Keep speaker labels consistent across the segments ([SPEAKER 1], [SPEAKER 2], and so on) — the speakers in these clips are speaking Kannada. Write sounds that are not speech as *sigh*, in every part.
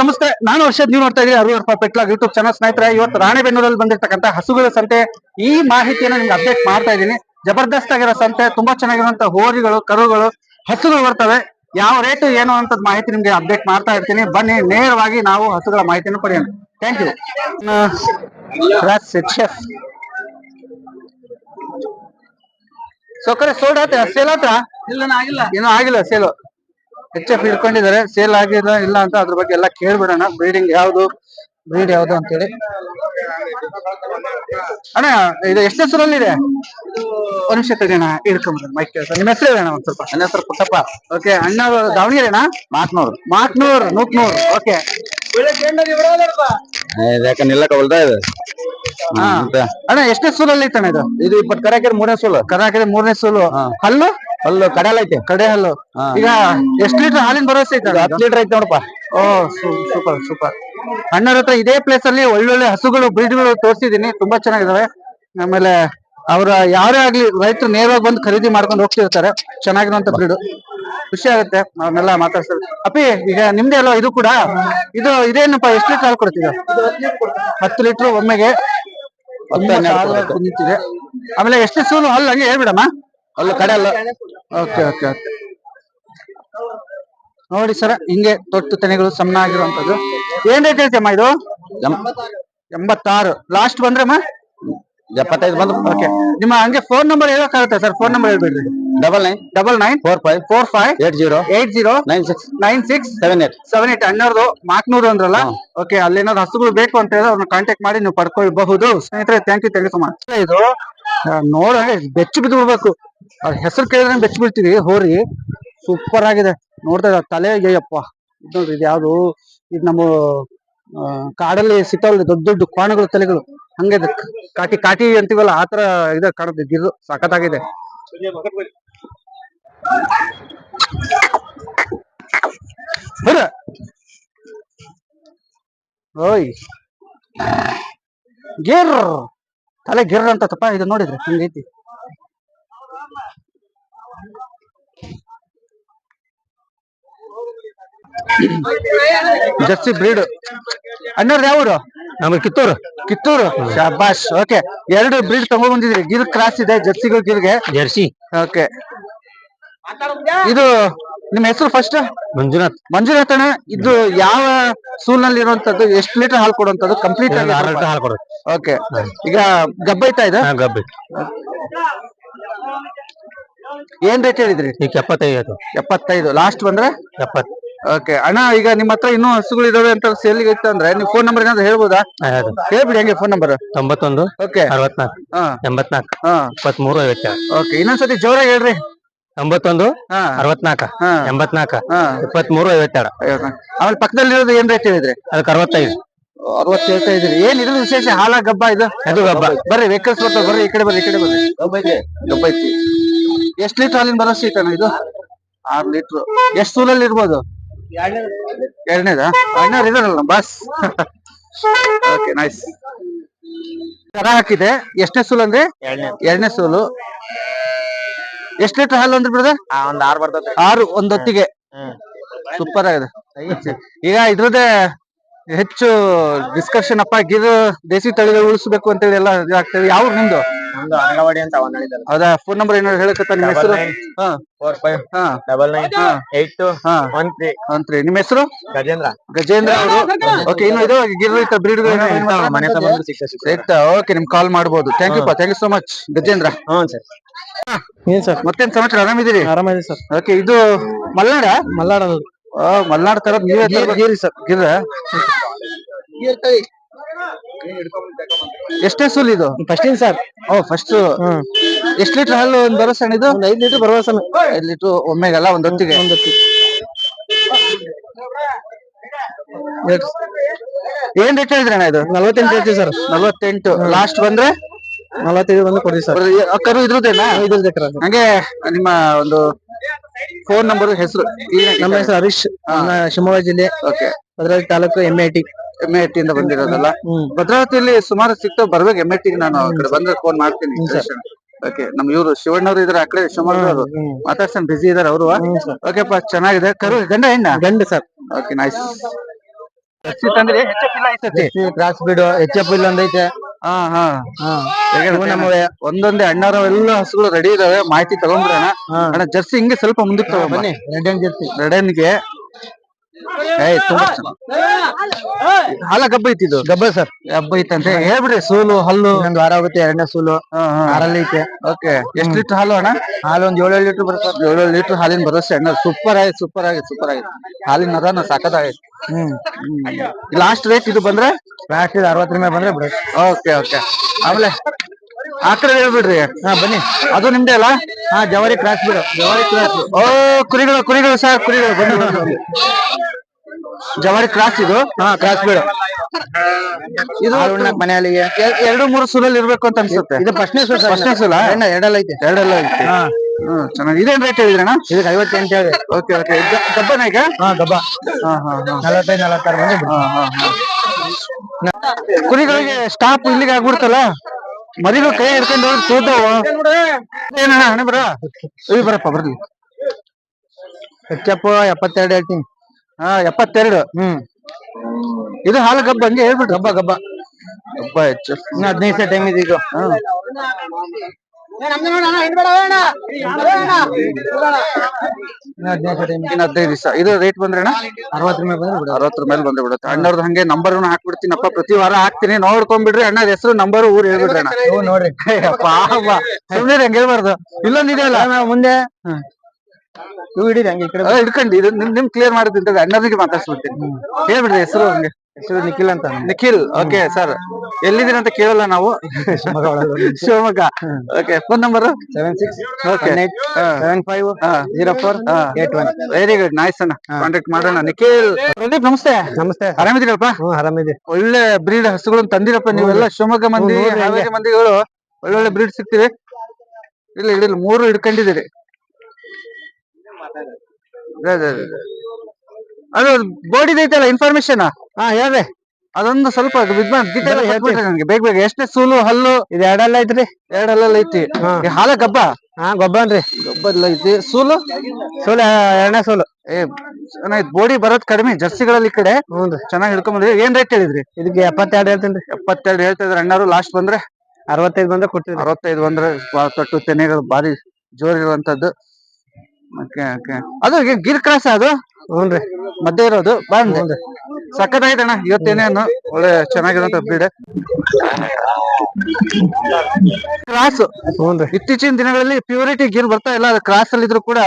[SPEAKER 1] ನಮಸ್ತೆ. ನಾನು ವರ್ಷದ್ ನೀವು ನೋಡ್ತಾ ಇದ್ದೀರಿ ರೂಪಾಯಿ ಪೆಟ್ಲಾಗ್ ಯೂಟ್ಯೂಬ್ ಚಾನಲ್ ಸ್ನೇಹಿತರೆ, ಇವತ್ತು ರಾಣೆಬೆನ್ನೂರಲ್ಲಿ ಬಂದಿರ್ತಕ್ಕಂಥ ಹಸುಗಳ ಸಂತೆ. ಈ ಮಾಹಿತಿಯನ್ನು ನಿಮ್ಗೆ ಅಪ್ಡೇಟ್ ಮಾಡ್ತಾ ಇದ್ದೀನಿ. ಜಬರ್ದಸ್ತ್ ಆಗಿರೋ ಸಂತೆ, ತುಂಬಾ ಚೆನ್ನಾಗಿರುವಂತ ಹೋರಿಗಳು, ಕರುಗಳು, ಹಸುಗಳು ಬರ್ತವೆ. ಯಾವ ರೇಟ್ ಏನು ಅಂತ ಮಾಹಿತಿ ನಿಮ್ಗೆ ಅಪ್ಡೇಟ್ ಮಾಡ್ತಾ ಇರ್ತೀನಿ. ಬನ್ನಿ, ನೇರವಾಗಿ ನಾವು ಹಸುಗಳ ಮಾಹಿತಿಯನ್ನು ಪಡೆಯೋಣ. ಥ್ಯಾಂಕ್ ಯು ಸೌಕರ್ಯ ಸೋಲ್ಡ್ ಆತ ಸೇಲ್ ಆತ
[SPEAKER 2] ಇಲ್ಲ ಆಗಿಲ್ಲ.
[SPEAKER 1] ಏನು ಆಗಿಲ್ಲ ಸೇಲು ಎಚ್ ಎಫ್ ಹಿಡ್ಕೊಂಡಿದ್ದಾರೆ. ಸೇಲ್ ಆಗಿಲ್ಲ ಇಲ್ಲ ಅಂತ ಅದ್ರ ಬಗ್ಗೆ ಎಲ್ಲ ಕೇಳ್ಬಿಡೋಣ. ಬ್ರೀಡಿಂಗ್ ಯಾವ್ದು? ಬ್ರೀಡ್ ಯಾವ್ದು ಅಂತೇಳಿ. ಅಣ್ಣ ಇದು ಎಷ್ಟು ಹೆಸರಲ್ಲಿ ಇದೆ? ಒಂದ್ ನಿಮಿಷ ತಗೋಣ ಇಡ್ಕೊಂಬ ಮೈಕ್ ನಿಮ್ಮ ಹೆಸರು ಹೇಳೋಣ ಒಂದ್ ಸ್ವಲ್ಪ.
[SPEAKER 2] ನನ್ನ ಹೆಸರು ಪುಟ್ಟಪ್ಪ.
[SPEAKER 1] ಓಕೆ ಅಣ್ಣ ದಾವಣಗೆರೆ ಅಣ್ಣ
[SPEAKER 2] ಮಾತ್ನೂರು.
[SPEAKER 1] ಮಾಕ್ನೂರ್ ನೂಕ್ನೂರ್ ಓಕೆ
[SPEAKER 2] ಯಾಕೆ ನಿಲ್ಲಕ ಹೊಲ್ದ ಇದು?
[SPEAKER 1] ಹಾ. ಅಣ್ಣ ಎಷ್ಟನೇ ಸೂಲಲ್ಲಿ ಐತಣ್ಣ ಇದು?
[SPEAKER 2] ಇದು ಇಪ್ಪತ್ತು ಹಾಕಿದ್ರೆ ಮೂರನೇ ಸೋಲು.
[SPEAKER 1] ಕರ ಹಾಕಿದ್ರೆ ಮೂರನೇ ಸೂಲು. ಹಲ್ಲು?
[SPEAKER 2] ಹಲ್ಲು ಕಡೆ ಐತೆ.
[SPEAKER 1] ಕಡೆ ಹಲ್ಲು.
[SPEAKER 2] ಹಾ.
[SPEAKER 1] ಈಗ ಎಷ್ಟು ಲೀಟರ್ ಹಾಲಿನ ಭರವಸೆ ಐತೆ ಇದು?
[SPEAKER 2] ಹತ್ತು ಲೀಟರ್ ಐತೆ ನೋಡಪ್ಪ.
[SPEAKER 1] Oh super super. ಅಣ್ಣರ ಹತ್ರ ಇದೇ ಪ್ಲೇಸ್ ಅಲ್ಲಿ ಒಳ್ಳೊಳ್ಳೆ ಹಸುಗಳು ಬ್ರೀಡ್ಗಳು ತೋರಿಸಿದೀನಿ ತುಂಬಾ ಚೆನ್ನಾಗಿದಾವೆ. ಆಮೇಲೆ ಅವ್ರ ಯಾರೇ ಆಗ್ಲಿ ರೈತರು ನೇರವಾಗಿ ಬಂದು ಖರೀದಿ ಮಾಡ್ಕೊಂಡು ಹೋಗ್ತಿರ್ತಾರೆ. ಚೆನ್ನಾಗಿರುವಂತ ಬ್ರೀಡ್. ಖುಷಿ ಆಗುತ್ತೆ ಅವ್ರನ್ನೆಲ್ಲ ಮಾತಾಡ್ತಾರೆ ಅಪ್ಪಿ ಈಗ ನಿಮ್ದೆ ಅಲ್ವಾ? ಇದು ಕೂಡ? ಇದು ಇದೇನಪ್ಪ ಎಷ್ಟು ಲೀಟರ್ ಹಾಲು ಕೊಡ್ತಿದೆ ಹತ್ತು ಲೀಟರ್ ಒಮ್ಮೆಗೆ? ನಿಂತಿದೆ ಆಮೇಲೆ ಎಷ್ಟು ಸೂನು ಅಲ್ಲ ಹಂಗೆ ಹೇಳ್ಬಿಡಮ್ಮ?
[SPEAKER 2] ಅಲ್ಲ ಕಡೆ ಅಲ್ಲ.
[SPEAKER 1] Okay okay okay. ನೋಡಿ ಸರ್ ಹಿಂಗೆ ತೊಟ್ಟು ತೆನೆಗಳು ಸಣ್ಣ ಆಗಿರುವಂತದ್ದು ಏನ್ ರೇಟ್ ಹೇಳ್ತೀಯಮ್ಮ ಇದು? ಎಂಬತ್ತಾರು. ಲಾಸ್ಟ್ ಬಂದ್ರಮ್ಮ
[SPEAKER 2] ಎಪ್ಪತ್ತೈದು ಬಂದ್ರೆ
[SPEAKER 1] ಓಕೆ. ನಿಮ್ಮ ಹಂಗೆ ಫೋನ್ ನಂಬರ್ ಹೇಳಕ್ಕಾಗುತ್ತೆ sir? Phone number ಹೇಳ್ಬಿಡ್ರಿ.
[SPEAKER 2] Double nine
[SPEAKER 1] double nine
[SPEAKER 2] four five
[SPEAKER 1] four five
[SPEAKER 2] eight zero
[SPEAKER 1] eight zero
[SPEAKER 2] nine six
[SPEAKER 1] nine six
[SPEAKER 2] seven eight
[SPEAKER 1] seven eight ಹನ್ನೆರಡು. ಮಾಕ್ನೂರು ಅಂದ್ರಲ್ಲ? ಓಕೆ ಅಲ್ಲೇನಾದ್ರು ಹಸುಗಳು ಬೇಕು ಅಂತ ಹೇಳಿದ್ರೆ ಅವ್ರನ್ನ ಕಾಂಟ್ಯಾಕ್ಟ್ ಮಾಡಿ ನೀವು ಪಡ್ಕೊಳ್ಬಹುದು. ಸ್ನೇಹಿತರೆ thank you thank you so much ಇದು ನೋಡ ಬೆಚ್ಚ ಬಿದ್ದು ಬಿಡ್ಬೇಕು. ಅವ್ರ ಹೆಸರು ಕೇಳಿದ್ರೆ ಬೆಚ್ಚ ಬಿಡ್ತೀವಿ. ಹೋರಿ. ಸೂಪರ್ ಆಗಿದೆ. ನೋಡ್ತಾ ಇದ್ದಾರೆ. ತಲೆ ಅಯ್ಯಪ್ಪ ಇದು ನೋಡ್ರಿ ಇದು ಯಾವ್ದು? ಇದು ನಮ್ಮ ಆ, ಕಾಡಲ್ಲಿ ಸಿಗ್ತಾವಲ್ಲ ದೊಡ್ಡ ದೊಡ್ಡ ಕ್ವಾಣಗಳು ತಲೆಗಳು. ಹಂಗೆ. ಕಾಟಿ ಕಾಟಿ ಅಂತೀವಲ್ಲ ಆತರ ಇದೆ ಕಾಣುತ್ತೆ ಸಖತ್ತಾಗಿದೆ ಬರ ಓಯ್ ಗಿರ್ ತಲೆ ಗಿರ್ ಅಂತ ತಪ್ಪ ಇದು ನೋಡಿದ್ರೆ ಹಂಗೈತಿ. Jersey breed. ಅಣ್ಣವ್ರ ಯಾವೂರು
[SPEAKER 2] ನಮಗೆ ಕಿತ್ತೂರು.
[SPEAKER 1] ಕಿತ್ತೂರು? ಶಾಬಾಷ್. ಓಕೆ. ಎರಡು ಬ್ರೀಡ್ ತಗೊಂಡ್ ಬಂದಿದ್ರಿ ಗಿರ್ ಕ್ರಾಸ್ ಇದೆ ಜರ್ಸಿಗೂ ಗಿರ್ಗೆ
[SPEAKER 2] ಜರ್ಸಿ.
[SPEAKER 1] ಓಕೆ. ಇದು ನಿಮ್ಮ ಹೆಸರು ಫಸ್ಟ್
[SPEAKER 2] ಮಂಜುನಾಥ್.
[SPEAKER 1] ಮಂಜುನಾಥ್ ಅಣ್ಣ ಇದು ಯಾವ ಸೂಲ್ನಲ್ಲಿ ಇರುವಂತದ್ದು ಎಷ್ಟು ಲೀಟರ್ ಹಾಲು ಕೊಡುವಂತದ್ದು? ಕಂಪ್ಲೀಟ್ ಆಗಿ
[SPEAKER 2] ಹಾಲು ಕೊಡೋದು
[SPEAKER 1] ಓಕೆ. ಈಗ ಗಬ್ಬ ಐತಾ ಇದು?
[SPEAKER 2] ಗಬ್ಬೆ
[SPEAKER 1] ಏನ್ ರೇಟ್ ಹೇಳಿದ್ರಿ?
[SPEAKER 2] ಈಗ ಎಪ್ಪತ್ತೈದು
[SPEAKER 1] ಎಪ್ಪತ್ತೈದು. ಲಾಸ್ಟ್ ಬಂದ್ರೆ?
[SPEAKER 2] ಎಪ್ಪತ್ತು.
[SPEAKER 1] ಓಕೆ ಅಣ್ಣ ಈಗ ನಿಮ್ಮ ಹತ್ರ ಇನ್ನೂ ಹಸುಗಳು ಇದಾವೆ ಅಂತ ಸೇಲಿಗೆ ಇತ್ತು ಅಂದ್ರೆ ನೀವು ಫೋನ್ ನಂಬರ್ ಏನಾದ್ರು ಹೇಳ್ಬೋದಾ? ಹೇಳ್ಬಿಡಿ ಹಂಗೆ ಫೋನ್ ನಂಬರ್
[SPEAKER 2] ತೊಂಬತ್ತೊಂದು
[SPEAKER 1] ಓಕೆ
[SPEAKER 2] ಅರವತ್ನಾಲ್ಕು
[SPEAKER 1] ಹಾ.
[SPEAKER 2] ಎಂಬತ್ನಾಲ್ಕು ಇಪ್ಪತ್ಮೂರು ಐವತ್ತೇಳು
[SPEAKER 1] ಓಕೆ ಇನ್ನೊಂದ್ಸತಿ ಜೋರಾಗಿ ಹೇಳ್ರಿ.
[SPEAKER 2] ತೊಂಬತ್ತೊಂದು
[SPEAKER 1] ಹಾ.
[SPEAKER 2] ಅರವತ್ನಾಲ್ಕು
[SPEAKER 1] ಹಾ.
[SPEAKER 2] ಎಂಬತ್ನಾಲ್ಕು
[SPEAKER 1] ಹಾ.
[SPEAKER 2] ಇಪ್ಪತ್ಮೂರು ಐವತ್ತೆರಡು.
[SPEAKER 1] ಆಮೇಲೆ ಪಕ್ಕದಲ್ಲಿ ಇರೋದು ಏನ್ ರೇಟ್ ಹೇಳಿದ್ರಿ?
[SPEAKER 2] ಅದಕ್ಕೆ ಅರವತ್ತೈದು.
[SPEAKER 1] ಅರವತ್ತು ಹೇಳ್ತಾ ಇದ್ರಿ ಏನ್ ಇದು ವಿಶೇಷ? ಹಾಲ ಗಬ್ಬ ಇದು?
[SPEAKER 2] ಅದು ಗಬ್ಬ.
[SPEAKER 1] ಬರ್ರಿ ವೆಹಿಕಲ್ಸ್ ಬರ್ತಾವ ಬರ್ರಿ ಈ ಕಡೆ ಬರ್ರಿ ಈ ಕಡೆ ಬರ್ರಿ. ಗಬ್ಬ ಐತಿ ಎಷ್ಟ್ ಲೀಟರ್ ಹಾಲಿನ ಸೀಟ್ ಅಣ್ಣ ಇದು? ಆರ್ ಲೀಟರ್ ಎಷ್ಟು ಸೂಲಲ್ಲಿ ಇರ್ಬೋದು? ಎರಡನೇದಾ? ಅಣ್ಣವ್ರು ಇದಾರಲ್ಲ ಬಸ್. ಓಕೆ ನೈಸ್ ಕರ ಹಾಕಿದೆ ಎಷ್ಟನೇ ಸೂಲ್ ಅಂದ್ರೆ? ಎರಡನೇ ಸೂಲು. ಎಷ್ಟ್ ಲೀಟರ್ ಹಾಲು ಅಂದ್ರೆ ಬ್ರದರ್
[SPEAKER 2] ಒಂದ್ ಆರು ಬರ್ತದೆ
[SPEAKER 1] ಆರು ಒಂದೊತ್ತಿಗೆ ಸೂಪರ್ ಆಗಿದೆ. ಈಗ ಇದ್ರದ್ದೇ ಹೆಚ್ಚು ಡಿಸ್ಕಷನ್ ಅಪ್ಪ ಗಿರ್ ದೇಸಿ ತಳಿಗಳು ಉಳಿಸ್ಬೇಕು ಅಂತೇಳಿ ಎಲ್ಲ ಇದಾಗ್ತೇವೆ ಯಾವ ನಿಮ್ದು?
[SPEAKER 2] ನಮ್ದು ಅಂಗನವಾಡಿ ಅಂತ ಅವನ್ ಹೇಳಿದ್ದಾರೆ
[SPEAKER 1] ಹೌದಾ? ಫೋನ್ ನಂಬರ್ ಏನಾದ್ರು ಹೇಳಕತ್ತ? ನಿಮ್ಮ ಹೆಸರು? ಹಾ.
[SPEAKER 2] ಫೋರ್ ಫೈವ್
[SPEAKER 1] ಹಾ.
[SPEAKER 2] ಡಬಲ್ ನೈನ್
[SPEAKER 1] ಹಾ.
[SPEAKER 2] ಏಟ್ ಟು
[SPEAKER 1] ಹಾ.
[SPEAKER 2] ಒನ್ ತ್ರೀ
[SPEAKER 1] ಅಂತ್ರಿ ನಿಮ್ಮ ಹೆಸರು?
[SPEAKER 2] ಗಜೇಂದ್ರ.
[SPEAKER 1] ಗಜೇಂದ್ರ ಅವರು? ಓಕೆ ಇನ್ನು ಇದು ಗಿರ್ ಬ್ರೀಡ್
[SPEAKER 2] ಮನೆ ಬಂದು
[SPEAKER 1] ಸಿಗ್ತಾ ಓಕೆ ನಿಮ್ ಕಾಲ್ ಮಾಡಬಹುದು thank you thank you so much Gajendra.
[SPEAKER 2] ಹ್ಞೂ ಸರ್.
[SPEAKER 1] ಏನ್ ಸರ್? ಮತ್ತೇನ್ ಸಮಾಚಾರ? ಆರಾಮಿದ್ದೀರಿ?
[SPEAKER 2] ಆರಾಮಿದೆ ಸರ್.
[SPEAKER 1] ಓಕೆ ಇದು ಮಲ್ನಾಡ?
[SPEAKER 2] ಮಲ್ನಾಡ
[SPEAKER 1] ಅದು. ಮಲ್ನಾಡ್ ತರ ನೀವೇ ಗಿರಿ ಸರ್. ಗಿರ? ಎಷ್ಟೇ ಸೂಲ್ ಇದು?
[SPEAKER 2] ಫಸ್ಟ್ ಸರ್
[SPEAKER 1] ಓ ಫಸ್ಟ್ ಎಷ್ಟು ಲೀಟರ್ ಹಾಲು ಒಂದ್ ಸಣ್ಣ ಇದು?
[SPEAKER 2] ಒಂದ್ ಐದ್ ಲೀಟರ್ ಭರವಸೆ
[SPEAKER 1] ಐದ್ ಲೀಟರ್ ಒಮ್ಮೆಗಲ್ಲ ಒಂದ್ ಹೊತ್ತಿಗೆ ಏನ್ ರೇಟ್ ಹೇಳಿದ್ರೆ ಅಣ್ಣ ಇದು?
[SPEAKER 2] ನಲ್ವತ್ತೆಂಟು ಹೇಳ್ತೀವಿ ಸರ್
[SPEAKER 1] ನಲ್ವತ್ತೆಂಟು. ಲಾಸ್ಟ್ ಬಂದ್ರೆ?
[SPEAKER 2] ನಲವತ್ತೈದು ಬಂದು ಕೊಡಿ ಸರ್
[SPEAKER 1] ಅಕ್ಕರು ಇದ್ರದೇನಾ ಕರು ಇದ್ರದ್ದೇನಾ
[SPEAKER 2] ಐದು ಎಕರೆ
[SPEAKER 1] ಹಂಗೆ ನಿಮ್ಮ ಒಂದು ಫೋನ್ ನಂಬರ್ ಹೆಸರು
[SPEAKER 2] ನಮ್ಮ ಹೆಸರು ಹರೀಶ್ ನಮ್ಮ ಶಿವಮೊಗ್ಗ ಜಿಲ್ಲೆ.
[SPEAKER 1] Okay
[SPEAKER 2] Bhadravati taluk M I T
[SPEAKER 1] ಎಮ್ಮೆ ಇಂದ ಬಂದಿರೋದಲ್ಲ. ಭದ್ರಾವತಿಯಲ್ಲಿ ಸುಮಾರು ಸಿಕ್ತಾವ್ ಬರ್ಬೇಕು ಎಂ ಐ ಟಿಗೆ ನಾನು ಆ ಕಡೆ ಬಂದ್ರೆ ಫೋನ್ ಮಾಡ್ತೀನಿ ಓಕೆ ನಮ್ ಇವ್ರು ಶಿವಣ್ಣವ್ರು ಇದಾರೆ ಆ ಕಡೆ ಶಿವಮೊಗ್ಗದವರು
[SPEAKER 2] ಹ್ಮ್.
[SPEAKER 1] ಮಾತಾಡ್ಸನ್ ಬಿಸಿ ಇದಾರೆ ಅವರು. ಓಕೆಪ್ಪ ಚೆನ್ನಾಗಿದೆ. ಕರು ಗಂಡ ಹೆಣ್ಣ?
[SPEAKER 2] ಗಂಡ ಸರ್.
[SPEAKER 1] ಓಕೆ ನೈಸ್ ತಂದ್ರೆ
[SPEAKER 2] ಕ್ರಾಸ್ ಬೀಡು ಎಚ್ ಎಫ್ ಇಲ್ಲ ಒಂದೈತೆ.
[SPEAKER 1] ಹಾ ಹಾ.
[SPEAKER 2] ಇವು ನಮ್ಮವೇ.
[SPEAKER 1] ಒಂದೊಂದೇ ಅಣ್ಣಾರ ಎಲ್ಲ ಹಸುಗಳು ರೆಡಿ ಇದಾವೆ. ಮಾಹಿತಿ
[SPEAKER 2] ತಗೊಂಡ್ರೆ
[SPEAKER 1] ಅಣ್ಣ ಜರ್ಸಿ ಹಿಂಗೆ ಸ್ವಲ್ಪ ಮುಂದಕ್ಕೆ ತಗೊಂಡ್
[SPEAKER 2] ಬನ್ನಿ. ರೆಡ್ ಅಂಡ್ ಜರ್ಸಿ
[SPEAKER 1] ರೆಡನ್ಗೆ ಹಾಲ ಗಬ್ಬ ಐತಿ ಇದು
[SPEAKER 2] ಗಬ್ಬ ಸರ್
[SPEAKER 1] ಗಬ್ಬ ಐತಂತೆ ಹೇಳ್ಬಿಡಿ ಸೂಲು ಹಲ್ಲು.
[SPEAKER 2] ಒಂದು ವಾರ ಆಗುತ್ತೆ ಎರಡನೇ ಸೂಲು. ಹಾರಲ್ಲಿ ಐತೆ.
[SPEAKER 1] ಓಕೆ. ಎಷ್ಟು ಲೀಟರ್ ಹಾಲು ಅಣ್ಣ?
[SPEAKER 2] ಹಾಲು ಒಂದ್ ಏಳೇಳು ಲೀಟರ್ ಬರುತ್ತೆ
[SPEAKER 1] ಏಳು ಲೀಟರ್ ಹಾಲಿನ ಬರುತ್ತೆ ಅಣ್ಣ. ಸೂಪರ್ ಆಗಿ ಸೂಪರ್ ಆಗಿ ಸೂಪರ್ ಆಗಿ ಹಾಲಿನ ಅದ ಸಾಕದಾಗೈತಿ
[SPEAKER 2] ಹ್ಮ್.
[SPEAKER 1] ಲಾಸ್ಟ್ ರೇಟ್ ಇದು ಬಂದ್ರೆ?
[SPEAKER 2] ಲಾಸ್ಟ್ ಇದು ಅರವತ್ತರ ಮೇಲೆ ಬಂದ್ರೆ ಬಿಡಿ.
[SPEAKER 1] Okay okay. ಆಮೇಲೆ ಆ ಕಡೆ ಹೇಳ್ಬಿಡ್ರಿ.
[SPEAKER 2] ಹಾ ಬನ್ನಿ.
[SPEAKER 1] ಅದು ನಿಮ್ದೇ ಅಲ್ಲ?
[SPEAKER 2] ಹಾ ಜವಾರಿ ಕ್ರಾಸ್ ಬಿಡು. ಜವಾರಿ ಕ್ರಾಸ್.
[SPEAKER 1] ಓ ಕುರಿಗಳು ಕುರಿಗಳು ಸರ್ ಕುರಿಗಳು. ಬನ್ನಿ. ಜವಾರಿ ಕ್ರಾಸ್ ಇದು?
[SPEAKER 2] ಹಾ ಕ್ರಾಸ್ ಬೀಡು.
[SPEAKER 1] ಇದು ಮನೆಯಲ್ಲಿ ಎರಡು ಮೂರು ಸುಲಲ್ಲಿ ಇರ್ಬೇಕು ಅಂತ ಅನ್ಸುತ್ತೆ.
[SPEAKER 2] ಇದು ಫಸ್ಟ್ನೇ ಸುಲ
[SPEAKER 1] ಫಸ್ಟ್ನೇ ಸುಲ?
[SPEAKER 2] ಅಣ್ಣ ಎರಡಲ್ಲ ಐತೆ.
[SPEAKER 1] ಎರಡೆಲ್ಲ ಐತೆ.
[SPEAKER 2] ಹಾ.
[SPEAKER 1] ಹ್ಮ್ ಚೆನ್ನಾಗಿ. ಇದೇನ್ ರೇಟ್ ಹೇಳಿದ್ರಣ್ಣ?
[SPEAKER 2] ಇದಕ್ಕೆ ಐವತ್ತೆಂಟು ಹೇಳಿ.
[SPEAKER 1] Okay okay. ಡಬ್ಬನ ಈಗ?
[SPEAKER 2] ಹಾ ಡಬ್ಬ
[SPEAKER 1] ಹಾ ಹಾ
[SPEAKER 2] ನಲವತ್ತೈದು ನಲವತ್ತಾರು ಬಂದ್ರೆ
[SPEAKER 1] ಹಾ, ಹಾ. ಕುರಿಗಳಿಗೆ ಸ್ಟಾಪ್ ಇಲ್ಲಿಗೆ ಆಗ್ಬಿಡ್ತಲ್ಲ? ಮರಿಗಳು ಕೈ ಹಿಡ್ಕೊಂಡು ಹೋಗಿ ಏನಣ್ಣ ಹಣೆ ಬರ? ಇವ್ ಬರಪ್ಪ ಬರ್ಲಿ.
[SPEAKER 2] ಹೆಚ್ಚಪ್ಪ ಎಪ್ಪತ್ತೆರಡು ಹೇಳ್ತೀನಿ.
[SPEAKER 1] ಹಾ ಎಪ್ಪತ್ತೆರಡು.
[SPEAKER 2] ಹ್ಮ್.
[SPEAKER 1] ಇದು ಹಾಲು ಗಬ್ಬ ಹಂಗೆ ಹೇಳ್ಬಿಟ್ರು.
[SPEAKER 2] ಹಬ್ಬ ಗಬ್ಬ.
[SPEAKER 1] ಗಬ್ಬ ಹೆಚ್ಚು.
[SPEAKER 2] ಇನ್ನು ಹದಿನೈದು ದಿವಸ ಟೈಮ್ ಇದೆ ಈಗ. ಇನ್ನು ಹದಿನೈದು ಟೈಮ್
[SPEAKER 1] ಇನ್ನು ಹದಿನೈದು ದಿವಸ. ಇದು ರೇಟ್ ಬಂದ್ರೆ
[SPEAKER 2] ಅರವತ್ತರ ಮೇಲೆ ಬಂದ್ರೆ ಬಿಡು
[SPEAKER 1] ಅರವತ್ತರ ಮೇಲೆ ಬಂದು ಬಿಡುತ್ತೆ. ಅಣ್ಣವ್ರದ್ದು ಹಂಗೆ ನಂಬರ್ ಹಾಕ್ಬಿಡ್ತೀನಪ್ಪ ಪ್ರತಿ ವಾರ ಹಾಕ್ತೀನಿ. ನೋಡ್ಕೊಂಡ್ಬಿಡ್ರಿ ಅಣ್ಣ ಹೆಸರು ನಂಬರ್ ಊರು ಹೇಳ್ಬಿಡ್ರಿ ಅಣ್ಣ.
[SPEAKER 2] ಇವು ನೋಡ್ರಿ.
[SPEAKER 1] ಪಾಪ. ಸುಮ್ನೆ ಹಂಗೆ ಹೇಳ್ಬಾರ್ದು. ಇಲ್ಲೊಂದು ಇದೆಯಲ್ಲ
[SPEAKER 2] ನಾವು ಮುಂದೆ ಇವು ಹಿಡೀರಿ ಹಂಗೆ ಈ ಕಡೆ
[SPEAKER 1] ಅದೇ ಹಿಡ್ಕೊಂಡು ಇದು ನಿಮ್ ನಿಮ್ ಕ್ಲಿಯರ್ ಮಾಡಿದ್ರೆ ಅಣ್ಣರಿಗೆ ಮಾತಾಡ್ಸ್ಬಿಡ್ತೀನಿ. ಹೇಳ್ಬಿಡ್ರಿ ಹೆಸರು ಹಂಗೆ
[SPEAKER 2] ಹೆಸರು ನಿಖಿಲ್ ಅಂತ
[SPEAKER 1] ನಿಖಿಲ್ ಓಕೆ ಸರ್ ಎಲ್ಲಿದ್ದೀರ ಅಂತ ಕೇಳಲ್ಲ ನಾವು? Shivamogga okay phone number
[SPEAKER 2] seven six
[SPEAKER 1] okay
[SPEAKER 2] eight seven five
[SPEAKER 1] ಹಾ.
[SPEAKER 2] Zero four eight one
[SPEAKER 1] very good nice ಅಣ್ಣ. ಕಾಂಟ್ಯಾಕ್ಟ್ ಮಾಡೋಣ. ನಿಖಿಲ್. ಪ್ರದೀಪ್ ನಮಸ್ತೆ.
[SPEAKER 2] ನಮಸ್ತೆ.
[SPEAKER 1] ಆರಾಮಿದ್ದೀರಪ್ಪ?
[SPEAKER 2] ಆರಾಮಿದೆ
[SPEAKER 1] ಒಳ್ಳೆ ಬ್ರೀಡ್ ಹಸುಗಳನ್ನ ತಂದಿರಪ್ಪ ನೀವೆಲ್ಲ. ಶಿವಮೊಗ್ಗ ಮಂದಿ
[SPEAKER 2] ನೋಡ್ರಿ
[SPEAKER 1] ಹಾವೇರಿ ಮಂದಿಗಳು ಒಳ್ಳೊಳ್ಳೆ ಬ್ರೀಡ್ ಸಿಗ್ತಿವೆ. ಇಲ್ಲ ಇಲ್ಲ ಮೂರು ಹಿಡ್ಕೊಂಡಿದ್ದೀರಿ. ಅದೇ, ಅದೇ, ಅದೇ. ಅದು ಬೋರ್ಡ್ ಐತಲ್ಲ ಇನ್ಫಾರ್ಮೇಶನ್
[SPEAKER 2] ಹಾ ಹೇಳ್ರಿ.
[SPEAKER 1] ಅದೊಂದು ಸ್ವಲ್ಪ ಡೀಟೇಲ್ ನನಗೆ. ಬೇಗ ಬೇಗ. ಎಷ್ಟೇ ಸೂಲು ಹಲ್ಲು
[SPEAKER 2] ಇದು ಎರಡಲ್ಲ ಐತ್ರಿ.
[SPEAKER 1] ಎರಡಲ್ಲ ಐತಿ.
[SPEAKER 2] ಹಾ.
[SPEAKER 1] ಈ ಹಾಲ ಗಬ್ಬ?
[SPEAKER 2] ಹಾ ಗೊಬ್ಬನ್ರಿ.
[SPEAKER 1] ಗಬ್ಬಲ್ಲ ಐತಿ. ಸೂಲು
[SPEAKER 2] ಸೋಲು ಎರಡನೇ ಸೂಲು
[SPEAKER 1] ಏ ಬೋಡಿ ಬರೋದ್ ಕಡಿಮೆ. ಜರ್ಸಿಗಳಲ್ಲಿ ಈ ಕಡೆ ಚೆನ್ನಾಗಿ ಹಿಡ್ಕೊಂಡ್ ಬಂದ್ರಿ ಏನ್ ರೇಟ್ ಹೇಳಿದ್ರಿ?
[SPEAKER 2] ಇದಕ್ಕೆ ಎಪ್ಪತ್ತೆರಡು ಹೇಳ್ತೀನಿ
[SPEAKER 1] ಎಪ್ಪತ್ತೆರಡು ಹೇಳ್ತಾ ಇದ್ರೆ ಅಣ್ಣಾರು ಲಾಸ್ಟ್ ಬಂದ್ರೆ?
[SPEAKER 2] ಅರವತ್ತೈದು ಬಂದ್ರೆ ಕೊಡ್ತೀವಿ
[SPEAKER 1] ಅರವತ್ತೈದು ಬಂದ್ರೆ ಬಾ- ತೊಟ್ಟು ತೆನೆಗಳು ಬಾರಿ ಜೋರ್ ಇರುವಂತದ್ದು ಓಕೆ ಓಕೆ. ಅದು ಗಿರ್ ಕ್ರಾಸ್ ಅದು?
[SPEAKER 2] ಹ್ಞೂ ರೀ.
[SPEAKER 1] ಮಧ್ಯೆ ಇರೋದು? ಬಂದೆ ಸಕ್ಕತ್ತಾಯ್ತಣ್ಣ ಇವತ್ತೇನೇನು ಒಳ್ಳೆ ಚೆನ್ನಾಗಿರೋ ಬ್ರೀಡ್ ಕ್ರಾಸ್
[SPEAKER 2] ಹುನ್ರಿ
[SPEAKER 1] ಇತ್ತೀಚಿನ ದಿನಗಳಲ್ಲಿ ಪ್ಯೂರಿಟಿ ಗಿರ್ ಬರ್ತಾ ಇಲ್ಲ. ಅದು ಕ್ರಾಸ್ ಅಲ್ಲಿ ಇದ್ರು ಕೂಡ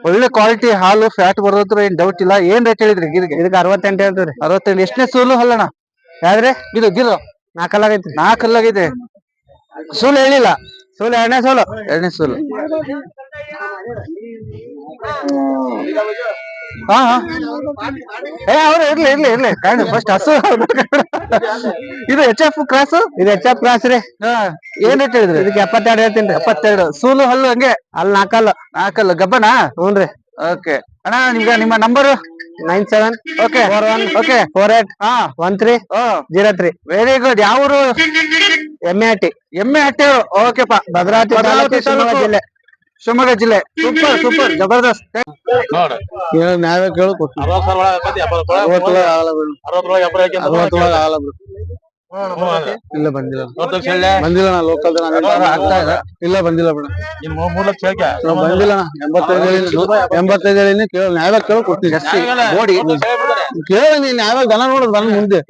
[SPEAKER 1] ಒಳ್ಳೆ ಕ್ವಾಲಿಟಿ ಹಾಲು ಫ್ಯಾಟ್ ಬರೋದ್ರ ಏನ್ ಡೌಟ್ ಇಲ್ಲ. ಏನ್ ರೇಟ್ ಹೇಳಿದ್ರಿ ಗಿರ್ಗೆ?
[SPEAKER 2] ಇದಕ್ಕೆ ಅರವತ್ತೆಂಟು ಹೇಳ್ತೀವಿ ರೀ
[SPEAKER 1] ಅರವತ್ತೆಂಟು. ಎಷ್ಟನೇ ಸೂಲು ಹಲ್ಲಣ್ಣ
[SPEAKER 2] ಯಾವ್ದ್ರೆ?
[SPEAKER 1] ಇದು ಗಿರ್.
[SPEAKER 2] ನಾಲ್ಕಲ್ಲಾಗೈತ್ರಿ
[SPEAKER 1] ನಾಲ್ಕಲ್ಲಾಗಿದೆ ಸೂಲು ಹೇಳಿಲ್ಲ.
[SPEAKER 2] ಸೋಲು ಎರಡನೇ ಸೋಲು.
[SPEAKER 1] ಎರಡನೇ ಸೂಲು. ಹಾ ಹಾ. ಏ ಅವ್ರು ಇರ್ಲಿ ಇರ್ಲಿ ಇರ್ಲಿ. ಕಾಣಿ ಫಸ್ಟ್ ಹಸು. ಇದು ಎಚ್ ಎಫ್ ಕ್ರಾಸ್
[SPEAKER 2] ಇದು ಎಚ್ ಎಫ್ ಕ್ರಾಸ್ ರೀ.
[SPEAKER 1] ಏನ್ ರೇಟ್ ಹೇಳಿದ್ರಿ?
[SPEAKER 2] ಇದಕ್ಕೆ ಎಪ್ಪತ್ತೆರಡು ಹೇಳ್ತೀನಿ ರೀ.
[SPEAKER 1] ಎಪ್ಪತ್ತೆರಡು. ಸೂಲು ಹಲ್ಲು ಹಂಗೆ?
[SPEAKER 2] ಅಲ್ಲಿ ನಾಕಲ್ಲ.
[SPEAKER 1] ನಾಕಲ್ಲ. ಗಬ್ಬನಾ?
[SPEAKER 2] ಹ್ಞೂ ರೀ.
[SPEAKER 1] ಓಕೆ. ಅಣ್ಣ ನಿಮ್ಗೆ ನಿಮ್ಮ number
[SPEAKER 2] nine seven.
[SPEAKER 1] Okay.
[SPEAKER 2] Four one
[SPEAKER 1] okay.
[SPEAKER 2] Four eight
[SPEAKER 1] ಹಾ.
[SPEAKER 2] One three zero three.
[SPEAKER 1] Very good ಯಾವೂರು?
[SPEAKER 2] ಎಮ್ಮೆ ಹಟ್ಟಿ.
[SPEAKER 1] ಎಮ್ಮೆ ಹಟ್ಟಿ. ಓಕೆಪ್ಪ.
[SPEAKER 2] ಭದ್ರಾವತಿ. ಜಿಲ್ಲೆ
[SPEAKER 1] ಶಿವಮೊಗ್ಗ ಜಿಲ್ಲೆ. ಸೂಪರ್ ಸೂಪರ್ ಜಬರ್ದಸ್ತ್.
[SPEAKER 2] ನಾವೇ ಕೇಳು ಇಲ್ಲ ಬಂದಿಲ್ಲ. ಬಂದಿಲ್ಲ ನಾ ಲೋಕಲ್
[SPEAKER 1] ಆಗ್ತಾ ಇದೆ
[SPEAKER 2] ಇಲ್ಲ ಬಂದಿಲ್ಲ ಬಿಡ. ಬಂದಿಲ್ಲ ನಾ. ಎಂಬತ್ತೈದು ಎಂಬತ್ತೈದು ಹೇಳಿನಿ ಕೇಳ. ನ್ಯಾಯ ಕೇಳ ಕೊಡ್ತೀನಿ
[SPEAKER 1] ನೋಡಿ ಬೋಡಿ
[SPEAKER 2] ಕೇಳ ನೀನ್ ನ್ಯಾಯ ದನ ನೋಡು ದನ ಮುಂದೆ.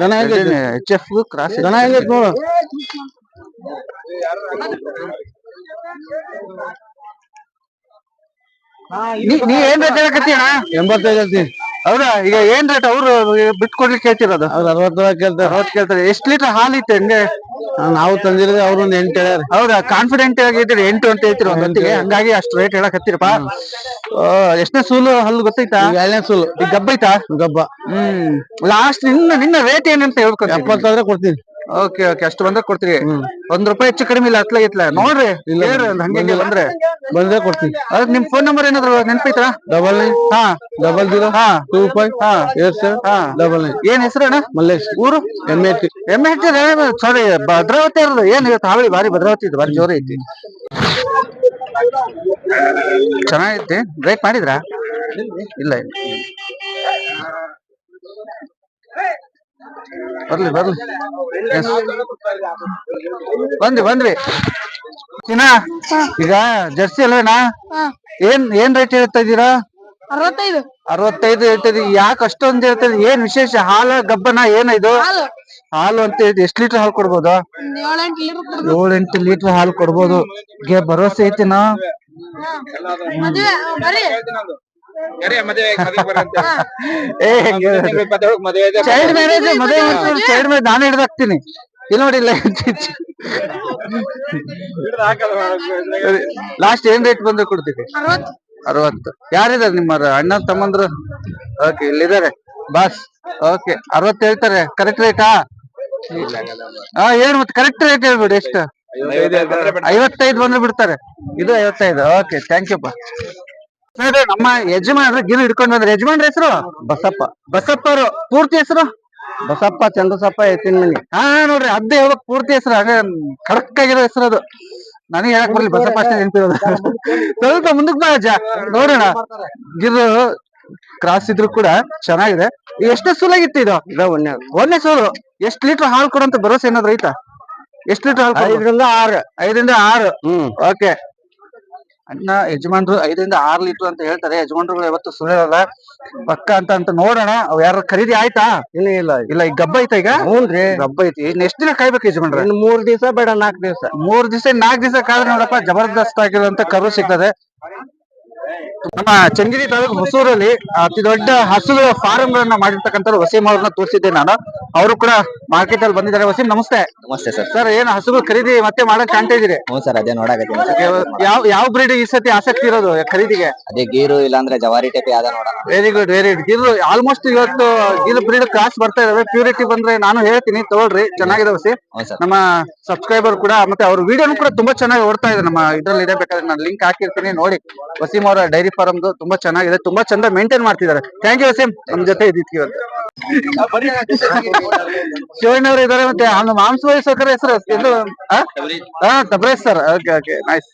[SPEAKER 2] ದನ ಹೆಂಗೈತಿ?
[SPEAKER 1] ಎಚ್ ಎಫ್ ಕ್ರಾಸ್
[SPEAKER 2] ದನ ಹೆಂಗೈತೆ ನೋಡು.
[SPEAKER 1] ನೀ ಏನ್ ರೇಟ್ ಹೇಳಕತ್ತೀಣ ಅಣ್ಣ
[SPEAKER 2] ಎಂಬತ್ತೈದು ಹೇಳ್ತೀನಿ.
[SPEAKER 1] ಹೌದಾ? ಈಗ ಏನ್ ರೇಟ್ ಅವ್ರು ಬಿಟ್ಕೊಡ್ಲಿಕ್ಕೆ ಕೇಳ್ತಿರೋದು
[SPEAKER 2] ಅವ್ರು ಅರವತ್ತೊಳಗೆ ಕೇಳ್ತಾರೆ.
[SPEAKER 1] ಅರವತ್ ಕೇಳ್ತಾರೆ. ಎಷ್ಟ್ ಲೀಟರ್ ಹಾಲ್ ಇತ್ತು ಹಂಗೆ?
[SPEAKER 2] ನಾವು ತಂದಿರೋದು ಅವ್ರು ಒಂದ್ ಎಂಟು ಹೇಳ್ಯಾರ.
[SPEAKER 1] ಹೌದಾ? ಕಾನ್ಫಿಡೆಂಟ್ ಆಗಿದ್ದೀರಿ ಎಂಟು ಅಂತ ಹೇಳ್ತೀರಿ ಒಂದ್ ಹೊತ್ತಿಗೆ. ಹಂಗಾಗಿ ಅಷ್ಟು ರೇಟ್ ಹೇಳಕತ್ತೀರಪ್ಪ. ಓ ಎಷ್ಟನೇ ಸೂಲು ಹಲ್ಲು ಗೊತ್ತೈತಾ
[SPEAKER 2] ಎರಡನೇ ಸೂಲು.
[SPEAKER 1] ಈಗ ಗಬ್ಬೈತಾ?
[SPEAKER 2] ಗಬ್ಬ.
[SPEAKER 1] ಹ್ಮ್. ಲಾಸ್ಟ್ ನಿನ್ನ ನಿನ್ನ ರೇಟ್ ಏನಂತ ಹೇಳ್ಕೊಂಡು
[SPEAKER 2] ಎಪ್ಪತ್ತಾದ್ರೆ ಕೊಡ್ತೀನಿ.
[SPEAKER 1] ಓಕೆ ಓಕೆ ಅಷ್ಟು ಬಂದ್ರೆ ಕೊಡ್ತೀರಿ. ಒಂದ್ ರೂಪಾಯಿ ಹೆಚ್ಚು ಕಡಿಮೆ ಇಲ್ಲ ಅತ್ಲ ಇತ್ಲ ನೋಡ್ರಿ ಹೇಳ್ರಿ ಒಂದ್ ಹಂಗೆ ಬಂದ್ರೆ
[SPEAKER 2] ಬಂದ್ರೆ. ಕೊಡ್ತೀನಿ.
[SPEAKER 1] ಅದ್ ನಿಮ್ ಫೋನ್ ನಂಬರ್ ಏನಾದ್ರು ನೆನ್ಪೈತಾ
[SPEAKER 2] ಡಬಲ್ ನೈನ್
[SPEAKER 1] ಹಾ.
[SPEAKER 2] ಡಬಲ್ ಜೀರೋ
[SPEAKER 1] ಹಾ.
[SPEAKER 2] ಟೂ ಫೈವ್
[SPEAKER 1] ಹಾ.
[SPEAKER 2] ಏಟ್ ಸೆವೆನ್
[SPEAKER 1] ಹಾ.
[SPEAKER 2] ಡಬಲ್ ನೈನ್
[SPEAKER 1] ಏನ್ ಹೆಸರು ಅಣ್ಣ?
[SPEAKER 2] ಮಲ್ಲೇಶ್.
[SPEAKER 1] ಊರು?
[SPEAKER 2] M H
[SPEAKER 1] M H sorry Bhadravati ಇರೋದು ಏನ್ ಇವತ್ತು ಹಾವಳಿ ಬಾರಿ ಭದ್ರಾವತಿ ಇದು ಬಾರಿ ಜೋರ ಐತಿ. ಚೆನ್ನಾಗೈತಿ. ಬ್ರೇಕ್ ಮಾಡಿದ್ರಾ? ಇಲ್ಲ ಇಲ್ಲ ಬರ್ಲಿ ಬರ್ಲಿ. ಬಂದ್ರಿ ಬಂದ್ರಿ ಈಗ ಜರ್ಸಿ ಅಲ್ವೇನಾ? ಏನ್ ಏನ್ ರೇಟ್ ಹೇಳ್ತಾ ಇದ್ದೀರಾ?
[SPEAKER 3] ಅರವತ್ತೈದು.
[SPEAKER 1] ಅರವತ್ತೈದು ಹೇಳ್ತೀರಿ ಯಾಕೆ ಅಷ್ಟೊಂದು ಹೇಳ್ತದೆ ಏನ್ ವಿಶೇಷ? ಹಾಲ ಗಬ್ಬನ ಏನ ಇದು?
[SPEAKER 3] ಹಾಲು.
[SPEAKER 1] ಹಾಲು ಅಂತ ಹೇಳಿ ಎಷ್ಟು ಲೀಟರ್ ಹಾಲು ಕೊಡ್ಬೋದು?
[SPEAKER 3] ಏಳೆಂಟು ಲೀಟರ್
[SPEAKER 1] ಹಾಲು ಕೊಡ್ಬೋದು. ಗೆ ಭರವಸೆ ಐತಿನಾ?
[SPEAKER 3] ಮದ್ವೆ
[SPEAKER 1] ಏ ಚೈಲ್ಡ್ ಮ್ಯಾರೇಜ್ ಮದುವೆ ಚೈಲ್ಡ್ ಮ್ಯಾರೇಜ್ ನಾನು ಹಿಡ್ದಾಕ್ತೀನಿ. ಇಲ್ಲ ನೋಡಿ ಇಲ್ಲ. ಲಾಸ್ಟ್ ಏನ್ ರೇಟ್ ಬಂದ್ರೆ ಕೊಡ್ತೀವಿ
[SPEAKER 3] ಅರವತ್ತು.
[SPEAKER 1] ಯಾರಿದಾರೆ ನಿಮ್ಮ ಅಣ್ಣ ತಮ್ಮಂದ್ರು? ಓಕೆ ಇಲ್ಲಿದ್ದಾರೆ. ಬಾಸ್ ಓಕೆ ಅರವತ್ತು ಹೇಳ್ತಾರೆ. ಕರೆಕ್ಟ್ ರೇಟಾ ಹಾ ಏನ್ ಮತ್ತೆ ಕರೆಕ್ಟ್ ರೇಟ್ ಹೇಳ್ಬಿಡಿ ಎಷ್ಟು? ಐವತ್ತೈದು ಬಂದ್ರೆ ಬಿಡ್ತಾರೆ. ಇದು ಐವತ್ತೈದು. ಓಕೆ ಥ್ಯಾಂಕ್ ಯು ಸ್ನೇಹಿತರೆ ನಮ್ಮ ಯಜಮಾನ್ರು ಗಿಲ್ ಹಿಡ್ಕೊಂಡ್ ಬಂದ್ರೆ. ಯಜಮಾನ್ರ ಹೆಸರು? ಬಸಪ್ಪ. ಬಸಪ್ಪ ಅವರು ಪೂರ್ತಿ ಹೆಸರು? ಬಸಪ್ಪ ಚಂದ್ರಸಪ್ಪ ಎತ್ತಿನ ಮನಿ ಹಾ ನೋಡ್ರಿ. ಅದ್ದೆ ಹೇಳ್ಬೇಕು. ಪೂರ್ತಿ ಹೆಸರು. ಹಾಗೆ ಕಡಕ್ ಆಗಿರೋ ಹೆಸರು ಅದು. ನನಗೆ ಹೇಳಕ್ ಬರ್ಲಿ ಬಸಪ್ಪ ಅಷ್ಟೇ ನೆನಪಿರೋದು. ಸ್ವಲ್ಪ ಮುಂದಕ್ಕೆ ಬಾ ಅಜ್ಜ. ನೋಡೋಣ. ಗಿರ್ ಕ್ರಾಸ್ ಇದ್ರು ಕೂಡ ಚೆನ್ನಾಗಿದೆ. ಎಷ್ಟೇ ಸೂಲಾಗಿತ್ತು ಇದು? ಒಂದೇ ಒಂದೇ ಸೂಲು. ಎಷ್ಟ್ ಲೀಟರ್ ಹಾಲು ಕೊಡಂತ ಭರವಸೆ ಏನಾದ್ರು ಐತಾ? ಎಷ್ಟ್ ಲೀಟರ್ ಹಾಲು ಐದರಿಂದ ಆರು. ಐದರಿಂದ ಆರು. ಹ್ಮ್. ಓಕೆ ಅಣ್ಣ ಯಜಮಾನ್ರು ಐದರಿಂದ ಆರ್ ಲೀಟರ್ ಅಂತ ಹೇಳ್ತಾರೆ. ಯಜಮಾನ್ರುಗಳು ಯಾವತ್ತು ಸುಳ್ಳಲ್ಲ ಪಕ್ಕ ಅಂತ ಅಂತ ನೋಡೋಣ. ಅವ್ ಯಾರು ಖರೀದಿ ಆಯ್ತಾ? ಇಲ್ಲ ಇಲ್ಲ. ಇಲ್ಲ ಈಗ ಗಬ್ಬ ಐತ ಈಗ? ಹ್ಞೂನ್ರಿ ಗಬ್ಬ ಐತಿ. ಇನ್ ಎಷ್ಟ್ ದಿನ ಕಾಯ್ಬೇಕು ಯಜಮಾನ್ರ? ಇನ್ನು ಮೂರ್ ದಿವಸ ಬೇಡ ನಾಲ್ಕು ದಿವಸ. ಮೂರ್ ದಿವಸ ನಾಲ್ಕು ದಿವಸ ಕಾದ್ರೆ ನೋಡಪ್ಪ ಜಬರ್ದಸ್ತ್ ಆಗಿರುವಂತ ಕರು ಸಿಗ್ತದೆ. ನಮ್ಮ ಚಂಗಿರಿ ತಾಲೂಕು ಹೊಸೂರಲ್ಲಿ ಅತಿ ದೊಡ್ಡ ಹಸುಗಳ ಫಾರಂ ಗಳನ್ನ ಮಾಡಿರ್ತಕ್ಕಂಥ ವಸೀಂ ಅವ್ರನ್ನ ತೋರಿಸಿದ್ದೆ ನಾನು. ಅವರು ಕೂಡ ಮಾರ್ಕೆಟ್ ಅಲ್ಲಿ ಬಂದಿದ್ದಾರೆ. ವಸೀಂ ನಮಸ್ತೆ.
[SPEAKER 4] ನಮಸ್ತೆ ಸರ್.
[SPEAKER 1] ಸರ್ ಏನ್ ಹಸುಗಳು ಖರೀದಿ ಮತ್ತೆ ಮಾಡಕ್ ಕಾಣ್ತಾ ಇದೀರಿ
[SPEAKER 4] ಹ್ಞೂ ಸರ್ ಅದೇ ನೋಡಕತ್ತೀನಿ.
[SPEAKER 1] ಯಾವ ಯಾವ ಬ್ರೀಡ್ ಈ ಸತಿ ಆಸಕ್ತಿ ಇರೋದು ಖರೀದಿಗೆ?
[SPEAKER 4] ಅದೇ ಗೀರು ಇಲ್ಲಾಂದ್ರೆ ಜವಾರಿ ಟೈಪ್ ಯಾವ್ದ ನೋಡೋಣ.
[SPEAKER 1] Very good very good Gir almost ಇವತ್ತು ಗೀರು ಬ್ರೀಡ್ ಕ್ರಾಸ್ ಬರ್ತಾ ಇದಾವೆ. ಪ್ಯೂರಿಟಿ ಬಂದ್ರೆ ನಾನು ಹೇಳ್ತೀನಿ ತಗೊಳ್ರಿ. ಚೆನ್ನಾಗಿದೆ ವಸಿ.
[SPEAKER 4] ಹ್ಞೂ ಸರ್.
[SPEAKER 1] ನಮ್ಮ ಸಬ್ಸ್ಕ್ರೈಬರ್ ಕೂಡ ಮತ್ತೆ ಅವ್ರ ವಿಡಿಯೋನು ಕೂಡ ತುಂಬಾ ಚೆನ್ನಾಗಿ ಓಡ್ತಾ ಇದೆ. ನಮ್ಮ ಇದ್ರಲ್ಲಿ ಇದೆ ಬೇಕಾದ್ರೆ ನಾನು ಲಿಂಕ್ ಹಾಕಿರ್ತೀನಿ ನೋಡಿ. ವಸೀಂ ಅವರ ಡೈರಿ ಫಾರ್ಮ್ದು ತುಂಬಾ ಚೆನ್ನಾಗಿದೆ ತುಂಬಾ ಚಂದ ಮೇಂಟೈನ್ ಮಾಡ್ತಿದ್ದಾರೆ. ಥ್ಯಾಂಕ್ ಯು ವಸೀಂ ನಮ್ ಜೊತೆ ಇದ್ದೀವಿ ಅಂತ ಶಿವಣ್ಣ ಅವರು ಇದಾರೆ ಮತ್ತೆ ಮಾಂಸ ಮಾಂಸವಾದಿ ಸೌಕರ್ಯ ಹೆಸರು ಇದು? ಹಾ ಸರ್ ಓಕೆ ಓಕೆ ನೈಸ್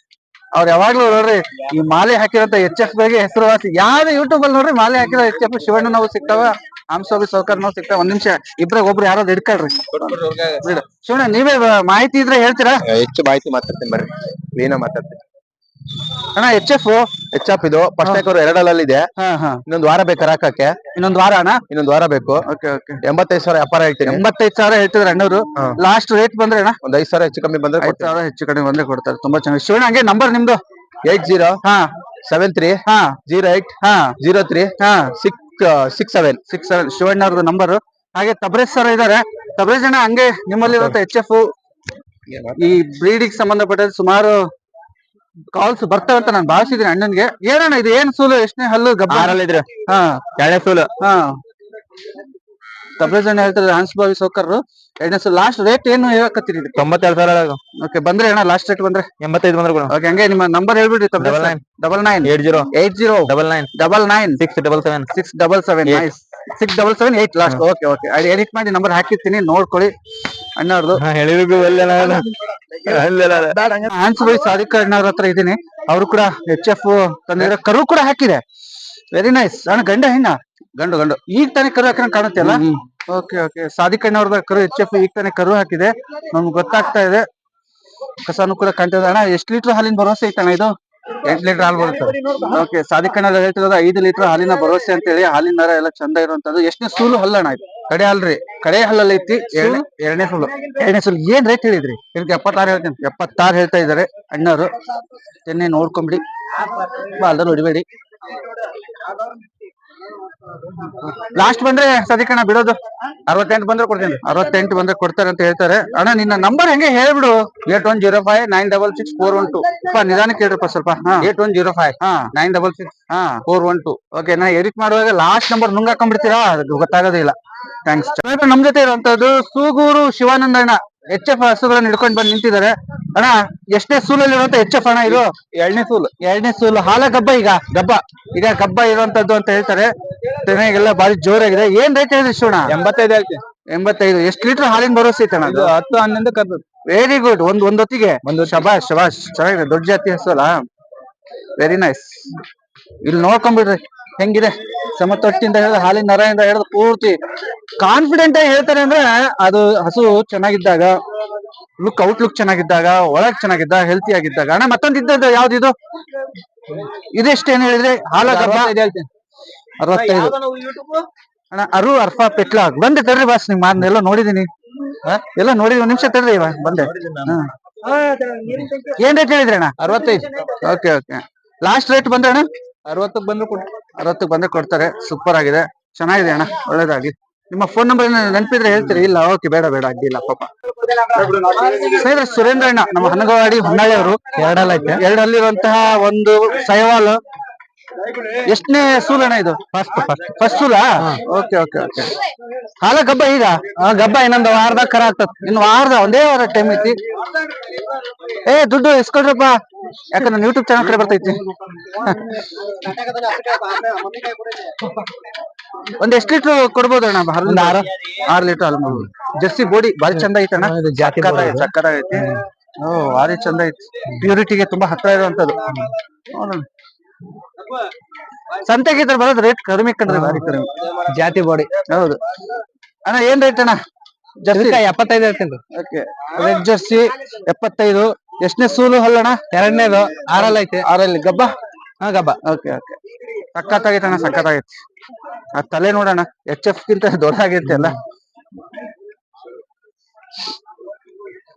[SPEAKER 1] ಅವ್ರು ಯಾವಾಗ್ಲೂ ನೋಡ್ರಿ ಈ ಮಾಲೆ ಹಾಕಿರೋಂತ ಎಚ್ ಎಫ್ ಬಗ್ಗೆ ಹೆಸರುವಾಸಿ ಯಾವ್ದು ಯೂಟ್ಯೂಬ್ ಅಲ್ಲಿ ನೋಡ್ರಿ ಮಾಲೆ ಹಾಕಿರೋ ಎಚ್ ಎಫ್ ಶಿವಣ್ಣ ನಾವು ಸಿಗ್ತಾವ ಮಾಂಸವಾದಿ ಸೌಕರ್ ನಾವು ಸಿಗ್ತಾವ. ಒಂದ್ ನಿಮಿಷ ಇಬ್ರಾಗ ಒಬ್ರು ಯಾರಾದ್ರು ಹಿಡ್ಕೊಳ್ರಿ. ಶಿವಣ್ಣ ನೀವೇ ಮಾಹಿತಿ ಇದ್ರೆ ಹೇಳ್ತೀರಾ?
[SPEAKER 2] ಹೆಚ್ಚು ಮಾಹಿತಿ ಮಾತಾಡ್ತೀನಿ ಬರ್ರಿ. ನೀನ ಮಾತಾಡ್ತೀನಿ
[SPEAKER 1] ಅಣ್ಣ ಎಚ್ ಎಫ್
[SPEAKER 2] ಎಚ್ ಎಫ್ ಇದು ಫಸ್ಟ್ ಅವರು ಎರಡಲ್ಲಿ ಇದೆ
[SPEAKER 1] ಹಾ ಹಾ.
[SPEAKER 2] ಇನ್ನೊಂದು ವಾರ ಬೇಕು ಹಾಕಕ್ಕೆ.
[SPEAKER 1] ಇನ್ನೊಂದ್ ವಾರ ಅಣ್ಣ?
[SPEAKER 2] ಇನ್ನೊಂದ್ ವಾರ ಬೇಕು.
[SPEAKER 1] Okay okay.
[SPEAKER 2] ಎಂಬತ್ತೈದು ಸಾವಿರ ವ್ಯಾಪಾರ ಹೇಳ್ತೀನಿ.
[SPEAKER 1] ಎಂಬತ್ತೈದು ಸಾವಿರ ಹೇಳ್ತಿದ್ರೆ ಅಣ್ಣವ್ರು. ಲಾಸ್ಟ್ ರೇಟ್ ಬಂದ್ರೆ ಅಣ್ಣ?
[SPEAKER 2] ಒಂದ್ ಐದು ಸಾವಿರ ಹೆಚ್ಚು ಕಮ್ಮಿ ಬಂದ್ರೆ
[SPEAKER 1] ಐದು ಸಾವಿರ ಹೆಚ್ಚು ಕಡಿಮೆ ಬಂದ್ರೆ ಕೊಡ್ತಾರೆ. ತುಂಬಾ ಚೆನ್ನಾಗಿ. ಶಿವಣ್ಣ ಹಂಗೆ ನಂಬರ್ ನಿಮ್ದು?
[SPEAKER 2] ಏಟ್ ಜೀರೋ
[SPEAKER 1] ಹಾ.
[SPEAKER 2] ಸೆವೆನ್ ತ್ರೀ
[SPEAKER 1] ಹಾ.
[SPEAKER 2] ಜೀರೋ ಏಟ್
[SPEAKER 1] ಹಾ.
[SPEAKER 2] ಜೀರೋ ತ್ರೀ
[SPEAKER 1] ಹಾ.
[SPEAKER 2] Six six seven
[SPEAKER 1] six seven Shivanna ಅವ್ರದ್ದು ನಂಬರ್ ಹಾಗೆ ತಬ್ರೇಜ್ ಸರ್ ಇದಾರೆ ತಬ್ರೇಜ್ ಅಣ್ಣ ಹಂಗೆ ನಿಮ್ಮಲ್ಲಿರುವಂತ ಎಚ್ ಎಫ್ ಈ ಬ್ರೀಡಿಗೆ ಸಂಬಂಧಪಟ್ಟ ಸುಮಾರು ಕಾಲ್ಸ್ ಬರ್ತಾವ ಅಂತ ನಾನು ಭಾವಿಸಿದ್ದೀನಿ ಅಣ್ಣನ್ಗೆ. ಏನಣ್ಣ ಇದು ಏನ್ ಸೂಲು? ಎಷ್ಟನೇ ಹಲ್ಲು? ಗಬ್ಬ?
[SPEAKER 2] ಆರಲ್ಲಿದ್ರೆ
[SPEAKER 1] ಹಾ.
[SPEAKER 2] ಎರಡನೇ ಸೂಲು.
[SPEAKER 1] ಹಾ. ಅಣ್ಣ ಹೇಳ್ತಾರೆ ಹಂಸ್ ಬಾವಿ ಸೌಕರ್ರು ಎರಡನೇ ಸೂಲು. ಲಾಸ್ಟ್ ರೇಟ್ ಏನು ಹೇಳಕತ್ತೀರಿ
[SPEAKER 2] ತೊಂಬತ್ತೆರಡು ಸಾವಿರ
[SPEAKER 1] ಓಕೆ ಬಂದ್ರೆ ಅಣ್ಣ ಲಾಸ್ಟ್ ರೇಟ್ ಬಂದ್ರೆ.
[SPEAKER 2] ಎಂಬತ್ತೈದು ಬಂದ್ರೆ ಕೊಡು.
[SPEAKER 1] ಓಕೆ ಹಂಗೆ ನಿಮ್ಮ number ಹೇಳ್ಬಿಡ್ರಿ
[SPEAKER 2] double nine
[SPEAKER 1] double nine
[SPEAKER 2] eight zero
[SPEAKER 1] eight zero
[SPEAKER 2] double nine
[SPEAKER 1] double nine
[SPEAKER 2] six double seven
[SPEAKER 1] six double seven six double seven eight last okay okay ಅದು ಎಡಿಟ್ ಮಾಡಿ ನಂಬರ್ ಹಾಕಿರ್ತೀನಿ. ನೋಡ್ಕೊಳ್ಳಿ. ಅಣ್ಣವ್ರದ್ದು
[SPEAKER 2] ಹೇಳಿದ್ರು
[SPEAKER 1] ಆನ್ಸ್ ಬೈ ಸಾದಿಕ್ ಅಣ್ಣವ್ರ ಹತ್ರ ಇದೀನಿ ಅವ್ರು ಕೂಡ ಎಚ್ ಎಫ್ ತಂದಿದ್ರೆ ಕರು ಕೂಡ ಹಾಕಿದೆ. ವೆರಿ ನೈಸ್ ಅಣ್ಣ ಗಂಡ ಹೆಣ್ಣ? ಗಂಡು ಗಂಡು. ಈಗ ತಾನೇ ಕರು ಹಾಕಿನ ಕಾಣುತ್ತೆ ಅಲ್ಲ? ಓಕೆ ಓಕೆ ಸಾಧಿಕ ಅಣ್ಣವ್ರದ ಕರು ಎಚ್ ಎಫ್ ಈಗ ತಾನೇ ಕರು ಹಾಕಿದೆ. ನಮ್ಗೆ ಗೊತ್ತಾಗ್ತಾ ಇದೆ. ಕಸಾನು ಕೂಡ ಕಾಣ್ತಾ ಇದೆ ಅಣ್ಣ ಎಷ್ಟು ಲೀಟರ್ ಹಾಲಿನ ಭರವಸೆ ಐತಣ್ಣ ಇದು? ಎಂಟು ಲೀಟರ್ ಹಾಲು ಬರುತ್ತೆ. ಓಕೆ ಸಾಧಿಕ ಅಣ್ಣ ಹೇಳ್ತಿರೋದು ಐದು ಲೀಟರ್ ಹಾಲಿನ ಭರವಸೆ ಅಂತ ಹೇಳಿ ಹಾಲಿನ ನರ ಎಲ್ಲ ಚಂದ ಇರುವಂತದ್ದು. ಎಷ್ಟನೇ ಸೂಲು ಹಲ್ಲಣ್ಣ ಇದು. ಕಡೆ ಅಲ್ರಿ. ಕಡೆ ಹಲ್ಲಲ್ಲಿ ಐತಿ. ಎರಡನೇ ಸುಳ್ಳು. ಎರಡನೇ ಸುಳ್ಳು. ಏನ್ ರೇಟ್ ಹೇಳಿದ್ರಿ? ಇದಕ್ಕೆ ಎಪ್ಪತ್ತಾರು ಹೇಳ್ತೀನಿ. ಎಪ್ಪತ್ತಾರು ಹೇಳ್ತಾ ಇದಾರೆ ಅಣ್ಣವರು. ತೆನ್ನೆ ನೋಡ್ಕೊಂಬಿಡಿ. ಬಾಲ್ದಲ್ಲಿ ಹೊಡಿಬೇಡಿ ಲಾಸ್ಟ್ ಬಂದ್ರೆ ಸದಿಕಣ್ಣ ಬಿಡೋದು. ಅರವತ್ತೆಂಟು ಬಂದ್ರೆ ಕೊಡ್ತೀನಿ. ಅರವತ್ತೆಂಟು ಬಂದ್ರೆ ಕೊಡ್ತಾರೆ ಅಂತ ಹೇಳ್ತಾರೆ. ಅಣ್ಣ ನಿನ್ನ ನಂಬರ್ ಹೆಂಗೆ ಹೇಳ್ಬಿಡು? Eight one zero five nine double six four one two. ನಿಧಾನಕ್ಕೆ ಹೇಳ್ರಪ್ಪ ಸ್ವಲ್ಪ. ಏಟ್ ಒನ್ ಜೀರೋ ಫೈವ್ ಹಾ. ನೈನ್ ಡಬಲ್ ಸಿಕ್ಸ್ ಹಾ ಫೋರ್ ಒನ್ ಟು. ಓಕೆ ನಾ ಎಡಿಟ್ ಮಾಡುವಾಗ ಲಾಸ್ಟ್ ನಂಬರ್ ನುಂಗಾಕೊಂಡ್ಬಿಡ್ತೀರಾ ಅದು ಗೊತ್ತಾಗೋದಿಲ್ಲ ಥ್ಯಾಂಕ್ಸ್ ನಮ್ ಜೊತೆ ಇರುವಂತದ್ದು ಸೂಗೂರು ಶಿವಾನಂದ ಅಣ್ಣ. ಎಚ್ ಎಫ್ ಹಸುಗಳನ್ನ ಹಿಡ್ಕೊಂಡ್ ಬಂದ್ ನಿಂತಿದ್ದಾರೆ ಅಣ್ಣ ಎಷ್ಟನೇ ಸೂಲಲ್ಲಿ ಇರುವಂತ ಎಚ್ ಎಫ್ ಅಣ್ಣ ಇದು? ಎರಡನೇ ಸೂಲು. ಎರಡನೇ ಸೂಲು. ಹಾಲ ಗಬ್ಬ ಈಗ. ಗಬ್ಬ. ಈಗ ಗಬ್ಬ ಇರುವಂತದ್ದು ಅಂತ ಹೇಳ್ತಾರೆ. ತೆನೆಗೆಲ್ಲ ಬಾರಿ ಜೋರಾಗಿದೆ. ಏನ್ ರೇಟ್ ಹೇಳಿದ್ರಿ ಶೋಣ
[SPEAKER 2] ಎಂಬತ್ತೈದು ಹೇಳ್ತೀನಿ.
[SPEAKER 1] ಎಂಬತ್ತೈದು. ಎಷ್ಟು ಲೀಟರ್ ಹಾಲಿನ ಭರವಸೆ ಇತ್ತಣ್ಣ
[SPEAKER 2] ಇದು ಹತ್ತು ಹನ್ನೊಂದು ಕರ್ದು
[SPEAKER 1] ವೆರಿ ಗುಡ್ ಒಂದ್ ಒಂದ್ ಹೊತ್ತಿಗೆ. ಶಬಾಷ್ ಶಬಾಷ್. ಚೆನ್ನಾಗಿದೆ. ದೊಡ್ಡ ಜಾತಿ ಹಸು ಅಲ್ಲ? ವೆರಿ ನೈಸ್ ಇಲ್ಲಿ ನೋಡ್ಕೊಂಡ್ಬಿಡ್ರಿ ಹೆಂಗಿದೆ? ಸಮತೊಟ್ಟಿಂದ ಹಿಡಿದು ಹಾಲಿನ ನರದಿಂದ ಹೇಳಿದ ಪೂರ್ತಿ ಕಾನ್ಫಿಡೆಂಟ್ ಆಗಿ ಹೇಳ್ತಾರೆ ಅಂದ್ರೆ ಅದು ಹಸು ಚೆನ್ನಾಗಿದ್ದಾಗ ಲುಕ್ ಔಟ್ ಲುಕ್ ಚೆನ್ನಾಗಿದ್ದಾಗ ಒಳಗ್ ಚೆನ್ನಾಗಿದ್ದ ಹೆಲ್ತಿ ಆಗಿದ್ದಾಗ. ಅಣ್ಣ ಮತ್ತೊಂದು ಇದ್ದದ್ದು ಯಾವ್ದಿದು ಇದು? ಏನ್ ಹೇಳಿದ್ರೆ? ಹಾಲ ಅರವತ್ತೈದು ಅಣ್ಣ ಅರು ಅರ್ಫಾ ಪೆಟ್ಲ ಬಂದೆ ತರ್ರಿ ಬಾಸ್ ನಿಮ್ ಮಾರ್ನ ಎಲ್ಲ ನೋಡಿದೀನಿ? ಎಲ್ಲ ನೋಡಿದೀನಿ. ಒಂದ್ ನಿಮಿಷ ತರ್ರಿ ಇವ ಬಂದೆ. ಏನ್ ರೇಟ್ ಹೇಳಿದ್ರಿ ಅಣ್ಣ?
[SPEAKER 2] ಅರವತ್ತೈದು.
[SPEAKER 1] Okay okay. ಲಾಸ್ಟ್ ರೇಟ್ ಬಂದ್ರೆ ಅಣ್ಣ?
[SPEAKER 2] ಅರವತ್ತಕ್ಕೆ ಬಂದ್ರು ಕೊಡು.
[SPEAKER 1] ಅರವತ್ತಕ್ಕೆ ಬಂದ್ರೆ ಕೊಡ್ತಾರೆ. ಸೂಪರ್ ಆಗಿದೆ. ಚೆನ್ನಾಗಿದೆ ಅಣ್ಣ. ಒಳ್ಳೇದಾಗ್ಲಿ ನಿಮ್ಮ ಫೋನ್ ನಂಬರ್ ನೆನಪಿದ್ರೆ ಹೇಳ್ತೀರಿ? ಇಲ್ಲ ಓಕೆ ಬೇಡ ಬೇಡ ಅಡ್ಡಿಲ್ಲ ಪಾಪ. ಸ್ನೇಹಿತರೆ ಸುರೇಂದ್ರ ಅಣ್ಣ ನಮ್ಮ ಹನಗವಾಡಿ ಹೊನ್ನಾಳಿ ಅವರು ಎರಡಲ್ಲ ಎರಡಲ್ಲಿರುವಂತಹ ಒಂದು ಸೈವಾಲ್ ಎಷ್ಟನೇ ಸೂಲಣ್ಣ ಇದು? ಫಸ್ಟ್ ಫಸ್ಟ್ ಫಸ್ಟ್ ಸೂಲ? ಓಕೆ ಓಕೆ ಓಕೆ ಹಾಲ ಗಬ್ಬ ಈಗ? ಗಬ್ಬ ಇನ್ನೊಂದು ವಾರದ ಕರ ಆಗ್ತದ. ಇನ್ನು ವಾರದ ಒಂದೇ ವಾರ ಟೈಮ್ ಐತಿ. ಏ ದುಡ್ಡು ಇಸ್ಕೊಡ್ರಪ್ಪ ಯಾಕಂದ್ರೆ ಯೂಟ್ಯೂಬ್ ಚಾನಲ್ ಕಡೆ ಬರ್ತೈತಿ. *laughs* ಒಂದ್ ಎಷ್ಟ್ ಲೀಟರ್ ಕೊಡ್ಬೋದು ಅಣ್ಣ? ಒಂದು ಆರು ಆರು ಲೀಟರ್ ಹಾಲು ಮಾಡ್ಬೋದು ಜರ್ಸಿ ಬೋಡಿ ಬಾರಿ ಚಂದ ಐತಣ್ಣ ಸಕ್ಕರ ಐತಿ. ಓ ಬಾರಿ ಚಂದ ಐತಿ. ಪ್ಯೂರಿಟಿಗೆ ತುಂಬಾ ಹತ್ರ ಇರುವಂತದ್ದು. ನೋಡೋಣ. ಸಂತೆಗೆ ಇದ್ರ ಬರೋದು ರೇಟ್ ಕಡಿಮೆ ಕಂಡ್ರೆ ಭಾರಿ ಕಡಿಮೆ.
[SPEAKER 2] ಜಾತಿ ಬಾಡಿ
[SPEAKER 1] ಹೌದು. ಅಣ್ಣ ಏನ್ ರೇಟ್ ಅಣ್ಣ? ಜರ್ಸಿ
[SPEAKER 2] ಎಪ್ಪತ್ತೈದು ಹೇಳ್ತೀನಿ.
[SPEAKER 1] ಓಕೆ. ರೆಡ್ ಜರ್ಸಿ ಎಪ್ಪತ್ತೈದು. ಎಷ್ಟನೇ ಸೂಲು ಹಲ್ಲಣ್ಣ
[SPEAKER 2] ಎರಡನೇದು. ಆರಲ್ಲ ಐತೆ.
[SPEAKER 1] ಆರಲ್ಲಿ. ಗಬ್ಬ?
[SPEAKER 2] ಹಾ ಗಬ್ಬ.
[SPEAKER 1] Okay okay. ಸಖತ್ತಾಗೈತೆ ಅಣ್ಣ ಸಖತ್ತಾಗೈತೆ. ಆ ತಲೆ ನೋಡೋಣ ಎಚ್ ಎಫ್ ಗಿಂತ ದೊಡ್ಡಾಗೈತೆ ಅಲ್ಲ.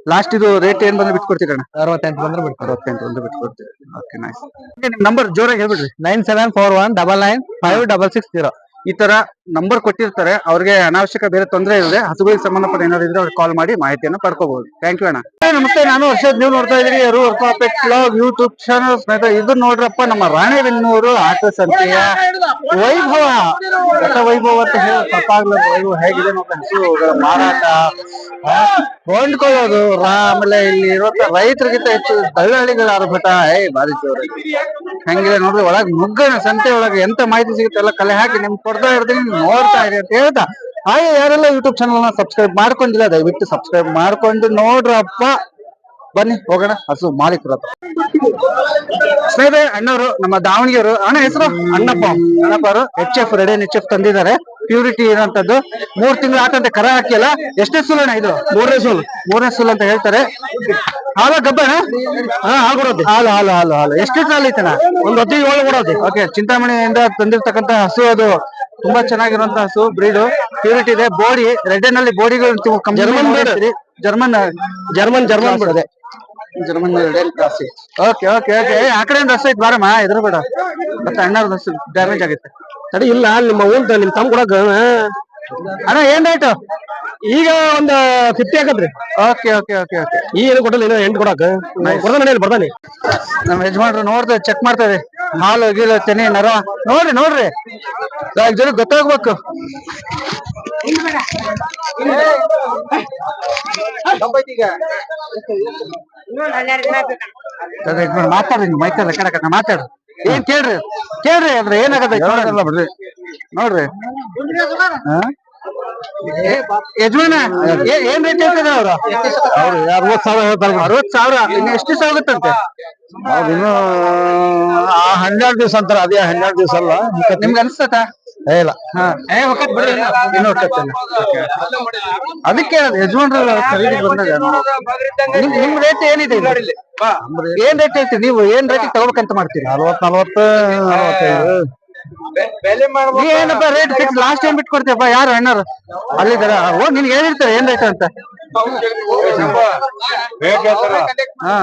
[SPEAKER 1] ಲಾಸ್ಟ್ ಇದು ರೇಟ್ ಏನ್ ಬಂದ್ರೆ ಬಿಟ್ಕೊಡ್ತೀರಿ ಅಣ್ಣ?
[SPEAKER 2] ಅರವತ್ತೆಂಟು ಬಂದ್ರೆ ಬಿಡ್ತಾರೆ
[SPEAKER 1] ಅರವತ್ತೆಂಟು ಬಂದ್ರೆ ಬಿಟ್ಕೊಡ್ತೀರಿ ಓಕೆ ನೈಸ್ ನಿಮ್ ನಂಬರ್ ಜೋರಾಗಿ ಹೇಳ್ಬಿಡ್ರಿ.
[SPEAKER 2] Nine seven four one double nine five double six zero
[SPEAKER 1] ಈ ತರ ನಂಬರ್ ಕೊಟ್ಟಿರ್ತಾರೆ, ಅವ್ರಿಗೆ ಅನಾವಶ್ಯಕ ಬೇರೆ ತೊಂದರೆ ಇಲ್ಲದೆ ಹಸುಗಳಿಗೆ ಸಂಬಂಧಪಟ್ಟ ಏನಾದ್ರು ಇದ್ರೆ ಅವ್ರಿಗೆ ಕಾಲ್ ಮಾಡಿ ಮಾಹಿತಿಯನ್ನು ಪಡ್ಕೋಬಹುದು ಥ್ಯಾಂಕ್ ಯು ಅಣ್ಣ. ನಮಸ್ತೆ, ನಾನು ಹರ್ಷದ್ ನೀವು ನೋಡ್ತಾ ಇದ್ರಿ ಯಾರು ಪೆಟ್ ಬ್ಲಾಗ್ ಯೂಟ್ಯೂಬ್ ಚಾನಲ್ ಸ್ನೇಹಿತರೆ ಇದು ನೋಡ್ರಪ್ಪ, ನಮ್ಮ ರಾಣೆಬೆನ್ನೂರು ಆಟ ಸಂತೆಯ ವೈಭವ. ರಥ ವೈಭವ ಅಂತ ಹೇಳಿ ತಪ್ಪಾಗ್ಲದ ವೈಭವ ಹೇಗಿದೆ ಹಸುಗಳ ಮಾರಾಟ ಕೊಂಡ್ಕೊಳ್ಳೋದು. ಆಮೇಲೆ ಇಲ್ಲಿ ಇರುವಂತ ರೈತರಿಗಿಂತ ಹೆಚ್ಚು ದಳ್ಳಾಳಿಗಳ ಆರ್ಭಟ. ಏ ಬಾರಿ ಹೆಂಗಿದೆ ನೋಡ್ರಿ, ಒಳಗ್ ನುಗ್ಗಣ, ಸಂತೆ ಒಳಗೆ ಎಂತ ಮಾಹಿತಿ ಸಿಗುತ್ತೆ ಎಲ್ಲ ಕಲೆ ಹಾಕಿ ನಿಮ್ಗೆ ಕೊಡ್ತಾ ಇರ್ತೀನಿ. ನೋಡ್ತಾ ಇರಿ ಅಂತ ಹೇಳ್ತಾ. ಹಾಗೆ ಯಾರೆಲ್ಲ ಯೂಟ್ಯೂಬ್ ಚಾನಲ್ನ ಸಬ್ಸ್ಕ್ರೈಬ್ ಮಾಡ್ಕೊಂಡಿಲ್ಲ, ದಯವಿಟ್ಟು ಸಬ್ಸ್ಕ್ರೈಬ್ ಮಾಡ್ಕೊಂಡು ನೋಡ್ರಪ್ಪ. ಬನ್ನಿ, ಹೋಗೋಣ. ಹಸು ಮಾಲೀಕ್ ಹತ್ರ. ಸ್ನೇಹಿತರೆ, ಅಣ್ಣವರು, ನಮ್ಮ ದಾವಣಗೆರೆ ಅಣ್ಣ ಹೆಸರು? ಅಣ್ಣಪ್ಪ. ಅಣ್ಣಪ್ಪ ಅವರು H F ready H F ತಂದಿದ್ದಾರೆ. ಪ್ಯೂರಿಟಿ ಇರೋಂಥದ್ದು ಮೂರ್ ತಿಂಗಳು ಆತಂತೆ ಕರ ಹಾಕಿಲ್ಲ ಎಷ್ಟೇ ಸುಲಣ ಇದು? ಮೂರನೇ ಸುಲ್. ಮೂರನೇ ಸೂಲ್ ಅಂತ ಹೇಳ್ತಾರೆ. ಹಾಲ ಗಬ್ಬಣ? ಹಾ ಹಾಲು ಕೊಡೋದು. ಹಾಲು ಹಾಲು ಹಾಲು ಹಾಲು. ಎಷ್ಟು ಹಾಲು ಐತನ ಒಂದು ಹತ್ತಿ ಏಳು ಕೊಡೋದು. ಓಕೆ ಚಿಂತಾಮಣಿಯಿಂದ ತಂದಿರ್ತಕ್ಕಂತ ಹಸು ಅದು ತುಂಬಾ ಚೆನ್ನಾಗಿರುವಂತಹ ಹಸು ಬ್ರೀಡ್ ಪ್ಯೂರಿಟಿ ಇದೆ. ಬೋಡಿ ರೆಡ್ನಲ್ಲಿ ಬೋಡಿಗಳು ಜರ್ಮನ್ ಜರ್ಮನ್ ಜರ್ಮನ್ ಜರ್ಮನ್ ಬಿಡದೆ ಜರ್ಮನ್ ಓಕೆ ಓಕೆ ಓಕೆ ಆ ಕಡೆ ಒಂದು ಹಸು ಐತಿ ಬಾರಮ್ಮ. ಎದುರು ಬೇಡ ಮತ್ತೆ ಅಣ್ಣರ ಹಸು ಡ್ಯಾಮೇಜ್ ಆಗುತ್ತೆ.
[SPEAKER 2] ತಡಿ ಇಲ್ಲ ನಿಮ್ಮ ಊಂತ ನಿಮ್ ತಮ್ಮ ಕೊಡಕ
[SPEAKER 1] ಅಣ್ಣ ಏನ್ ರೇಟ್
[SPEAKER 2] ಈಗ ಒಂದ್ ಫಿಫ್ಟಿ ಹಾಕತ್ರಿ
[SPEAKER 1] ಓಕೆ ಓಕೆ ಓಕೆ ಓಕೆ
[SPEAKER 2] ಈ ಏನು ಕೊಡಲ್ಲ ಏನೋ ಎಂಟು ಕೊಡಕ ಬರ್ತಾನೆ ನಡೆಯಲ್ಲ ಬರ್ತಾನೆ
[SPEAKER 1] ನಮ್ಮ ಯಜಮಾನ್ರು ನೋಡ್ತಾ ಚೆಕ್ ಮಾಡ್ತಾರೆ ಹಾಲು ಗೀಲು ತೆನೆ ನರ. ನೋಡ್ರಿ ನೋಡ್ರಿ. ಜನ ಗೊತ್ತಾಗ್ಬೇಕು. ಮಾತಾಡ್ರಿ ಮೈಕಲ್ ಕಡೆ ಮಾತಾಡ್ರಿ ಏನ್ ಕೇಳ್ರಿ? ಕೇಳ್ರಿ ಅಂದ್ರೆ ಏನಾಗತ್ತೆ ಬಿಡ್ರಿ. ನೋಡ್ರಿ. ಯಜಮಾನ ಏನ್ ರೇಟ್ ಹೇಳ್ತಾರೆ ಅವ್ರು? ಅವ್ರು ಅರವತ್ ಸಾವಿರ ಹೇಳ್ತಾರೆ ಅರವತ್ ಸಾವಿರ? ಇನ್ನು ಎಷ್ಟು ದಿವಸ ಆಗುತ್ತಂತೆ?
[SPEAKER 2] ಇನ್ನು ಆ ಹನ್ನೆರಡು ದಿವಸ ಅಂತಾರ. ಅದೇ ಹನ್ನೆರಡು ದಿವಸ ಅಲ್ಲ
[SPEAKER 1] ನಿಮ್ಗೆ ಏ ಇಲ್ಲ. ಇನ್ನು ಅದಕ್ಕೆ ಯಜಮಾನ್ರ ಖರೀದಿ ಬಂದಾಗ. ನಿಮ್ ರೇಟ್ ಏನಿದೆ? ಏನ್ ರೇಟ್ ಐತಿ? ನೀವು ಏನ್ ರೇಟ್ ತಗೋಬೇಕಂತ ಮಾಡ್ತೀರಿ?
[SPEAKER 2] ನಲ್ವತ್ ನಲ್ವತ್ತು ನಲವತ್ತೈದು.
[SPEAKER 1] ನೀ ಏನಪ್ಪ ರೇಟ್ ಫಿಕ್ಸ್ ಲಾಸ್ಟ್ ಟೈಮ್ ಬಿಟ್ಟು ಕೊಡ್ತೀಯಪ್ಪ. ಯಾರು ಅಣ್ಣರು ಓ ಹೋಗಿ ನಿನ್ಗೆ ಹೇಳಿರ್ತಾರೆ ಏನ್ ರೇಟ್ ಅಂತ. ಹಾ.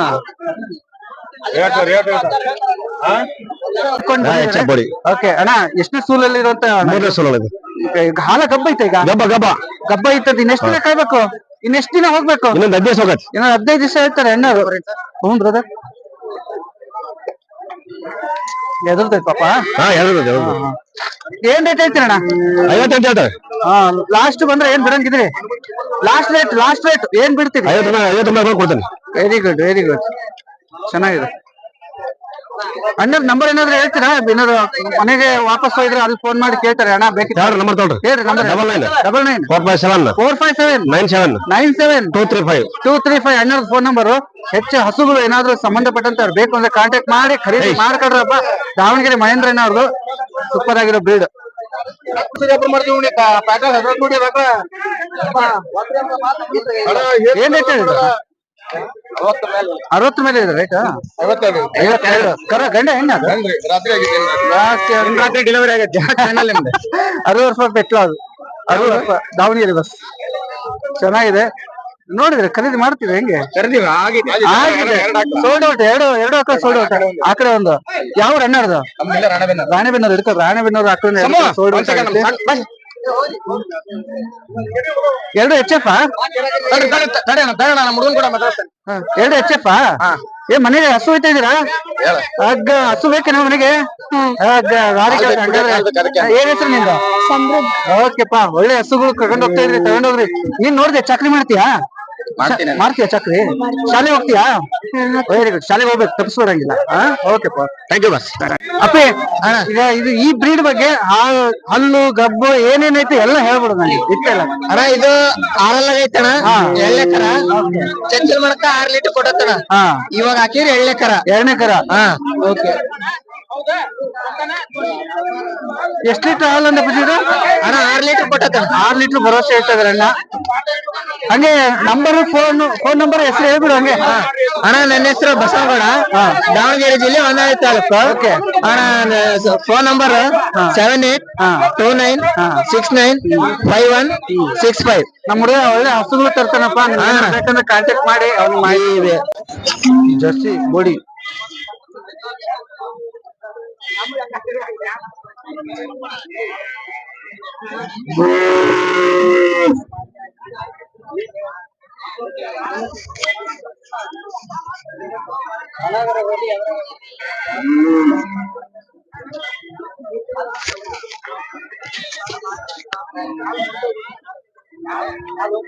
[SPEAKER 1] ಓಕೆ ಅಣ್ಣ ಎಷ್ಟನೇ ಸೂಲಲ್ಲಿ ಇರುವಂತ
[SPEAKER 2] ಮೂರನೇ ಸಲ
[SPEAKER 1] ಈಗ ಹಾಲ ಗಬ್ಬ ಐತೆ ಈಗ?
[SPEAKER 2] ಗಬ್ಬ ಗಬ್ಬ.
[SPEAKER 1] ಗಬ್ಬ ಐತದ ಇನ್ನೆಷ್ಟು ಕಾಯ್ಬೇಕು? ಇನ್ನೆಷ್ಟು ದಿನ ಹೋಗ್ಬೇಕು?
[SPEAKER 2] ಇನ್ನೊಂದು ಹದಿನೈದು ಹೋಗತ್ತೆ.
[SPEAKER 1] ಇನ್ನೊಂದ್ ಹದಿನೈದು ದಿವಸ ಹೇಳ್ತಾರೆ ಎಣ್ಣೆ ಹ್ಞೂ ಬ್ರದರ್ ಎದುರ್ತೈತ್ ಪಾಪ.
[SPEAKER 2] ಹಾ ಎರಡು
[SPEAKER 1] ಏನ್ ರೇಟ್ ಹೇಳ್ತೀರಣ್ಣ?
[SPEAKER 2] ಐವತ್ತೆಂಟು ಹೇಳ್ತಾರೆ.
[SPEAKER 1] ಹಾ ಲಾಸ್ಟ್ ಬಂದ್ರೆ ಏನ್ ಬಿಡಂಗಿದ್ರಿ ಲಾಸ್ಟ್ ರೇಟ್ ಲಾಸ್ಟ್ ರೇಟ್ ಏನ್ ಬಿಡ್ತೀರಿ?
[SPEAKER 5] ಐವತ್ತು ಐವತ್ತು ರೂಪಾಯಿ ಕೊಡ್ತೇನೆ.
[SPEAKER 1] ವೆರಿ ಗುಡ್ ವೆರಿ ಗುಡ್ ಚೆನ್ನಾಗಿದೆ. ಅಣ್ಣ ನಂಬರ್ ಏನಾದ್ರು ಹೇಳ್ತೀರಾ? ಏನಾದ್ರು ಮನೆಗೆ ವಾಪಸ್ ಹೋಗಿದ್ರೆ ಅಲ್ಲಿ ಫೋನ್ ಮಾಡಿ ಕೇಳ್ತಾರೆ. ಅಣ್ಣ ಬೇಕಿತ್ತು
[SPEAKER 5] ಯಾರು ನಂಬರ್ ತೊಗೊಳ್ರಿ
[SPEAKER 1] ಹೇಳ್ರಿ number
[SPEAKER 5] double nine
[SPEAKER 1] double nine
[SPEAKER 5] four five seven
[SPEAKER 1] four five seven
[SPEAKER 5] nine seven
[SPEAKER 1] nine seven
[SPEAKER 5] two three five
[SPEAKER 1] two three five ಅಣ್ಣವ್ರ ಫೋನ್ ನಂಬರ್ ಹೆಚ್ಚು ಹಸುಗಳು ಏನಾದ್ರೂ ಸಂಬಂಧಪಟ್ಟಂತ ಬೇಕು ಅಂದ್ರೆ ಕಾಂಟ್ಯಾಕ್ಟ್ ಮಾಡಿ ಖರೀದಿ ಮಾಡ್ಕೊಡ್ರಪ್ಪ. ದಾವಣಗೆರೆ ಮಹೇಂದ್ರ ಅವ್ರದ್ದು ಸೂಪರ್ ಆಗಿರೋ ಬ್ರೀಡ್ ಏನ್ ರೇಟ್ ಹೇಳಿದ್ರು? ಅರವತ್ತು ಮೇಲೆ. ಇದೆ ರೈಟ್ ಐವತ್ತೆರಡು. ಕರ ಗಂಡ ಹೆಣ್ಣ? ರಾತ್ರಿ ಡೆಲಿವರಿ ಆಗತ್ತೆ. *laughs* ಅರವತ್ತು ರೂಪಾಯಿ ಅದು. ಅರವತ್ತು ರೂಪಾಯಿ ದಾವಣಗೆರೆ ಬಸ್ ಚೆನ್ನಾಗಿದೆ. ನೋಡಿದ್ರೆ ಖರೀದಿ ಮಾಡ್ತೀವಿ ಹೆಂಗೆ? ಆಗಿದೆ ಸೋಲ್ಡ್ ಔಟ್ ಎರಡು ಎರಡು ಅಕ್ಕ ಸೋಲ್ಡ್ ಔಟ್ ಆ ಕಡೆ ಒಂದು. ಯಾವ ರನ್ನರ್ದು ರಾಣೆಬೆನ್ನೂರು. ಇರ್ತದೆ ರಾಣೆಬೆನ್ನೂರು ಆ ಕಡೆ ಸೋಲ್ಡ್ ಔಟ್ ಎರಡು ಎಚ್ ಎಫ್ ಎರಡು ಎಚ್ ಎಫ್ ಏ ಮನೆಗೆ ಹಸು ಹೋಯ್ತಾ ಇದೀರಾ ಅಗ್ಗ ಹಸು ಬೇಕೇನ ಮನೆಗೆ? ಅಗ್ಗ ಗಾಡಿ ಕೆಲ್ಸ ಹಂಗಾದ್ರೆ. ಏನ್ ಹೆಸರು ನಿಂದ? ಓಕೆಪ್ಪ ಒಳ್ಳೆ ಹಸುಗಳು ಕರ್ಕೊಂಡ್ ಹೋಗ್ತಾ ಇದ್ರಿ ತಗೊಂಡೋಗ್ರಿ. ನೀನ್ ನೋಡ್ದೆ ಚಕ್ರಿ ಮಾಡ್ತೀಯಾ. ಮಾಡ್ತೀಯಾ ಚಕ್ರಿ? ಶಾಲೆ ಹೋಗ್ತೀಯಾ? ವೆರಿ ಗುಡ್ ಶಾಲೆಗೆ ಹೋಗ್ಬೇಕು ತಪ್ಪಿಸ್ಬಿಡಂಗಿಲ್ಲ ಓಕೆ
[SPEAKER 5] ಥ್ಯಾಂಕ್ ಯು ಬಸ್
[SPEAKER 1] ಅಪ್ಪಿ ಈಗ ಇದು ಈ ಬ್ರೀಡ್ ಬಗ್ಗೆ ಹಲ್ಲು ಗಬ್ಬು ಏನೇನೈತೆ ಎಲ್ಲ ಹೇಳ್ಬಿಡು ನನಗೆ. ಇಟ್ಟೆಲ್ಲ
[SPEAKER 2] ಅಣ್ಣ ಇದು ಆರಲ್ಲ ಐತಣ
[SPEAKER 1] ಹಾ.
[SPEAKER 2] ಎಳ್ಳೆ ಕರ ಚಂಚಲ್ ಮಾಡಕ ಆರ್ ಲೀಟರ್ ಕೊಡತ್ತಣ
[SPEAKER 1] ಹಾ.
[SPEAKER 2] ಇವಾಗ ಹಾಕಿರಿ ಎಳ್ಳೆ ಕರ
[SPEAKER 1] ಎರಡನೇ ಕರ.
[SPEAKER 2] ಹಾ.
[SPEAKER 1] ಓಕೆ. ಎಷ್ಟು ಲೀಟರ್ ಹಾಲು ಅಂದ್ರೆ
[SPEAKER 2] ಅಣ್ಣ ಆರ್ ಲೀಟರ್ ಕೊಟ್ಟತ್ತ
[SPEAKER 1] ಆರ್ ಲೀಟರ್ ಭರವಸೆ ಇರ್ತದ್ರಣ್ಣ ಅಣ್ಣ. ಹಂಗೆ ನಂಬರ್ ಫೋನ್ ಫೋನ್ ನಂಬರ್ ಹೆಸರು ಹೇಳ್ಬಿಡು ಹಂಗೆ.
[SPEAKER 2] ಅಣ್ಣ ನನ್ನ ಹೆಸರು ಬಸವಗೌಡ. ದಾವಣಗೆರೆ ಜಿಲ್ಲೆ ಹೊನ್ನಾಳಿ ತಾಲೂಕು. ಅಣ್ಣ phone number seven eight. Two nine six nine five one six five
[SPEAKER 1] ನಮ್ಮ ಹುಡುಗ ಒಳ್ಳೆ ಹಸುಗಳು ತರ್ತಾನಪ್ಪ ಯಾಕಂದ್ರೆ ಕಾಂಟ್ಯಾಕ್ಟ್ ಮಾಡಿ ಅವ್ನು ಮಾಹಿತಿ ಇದೆ ಜರ್ಸಿ ಬೋಡಿ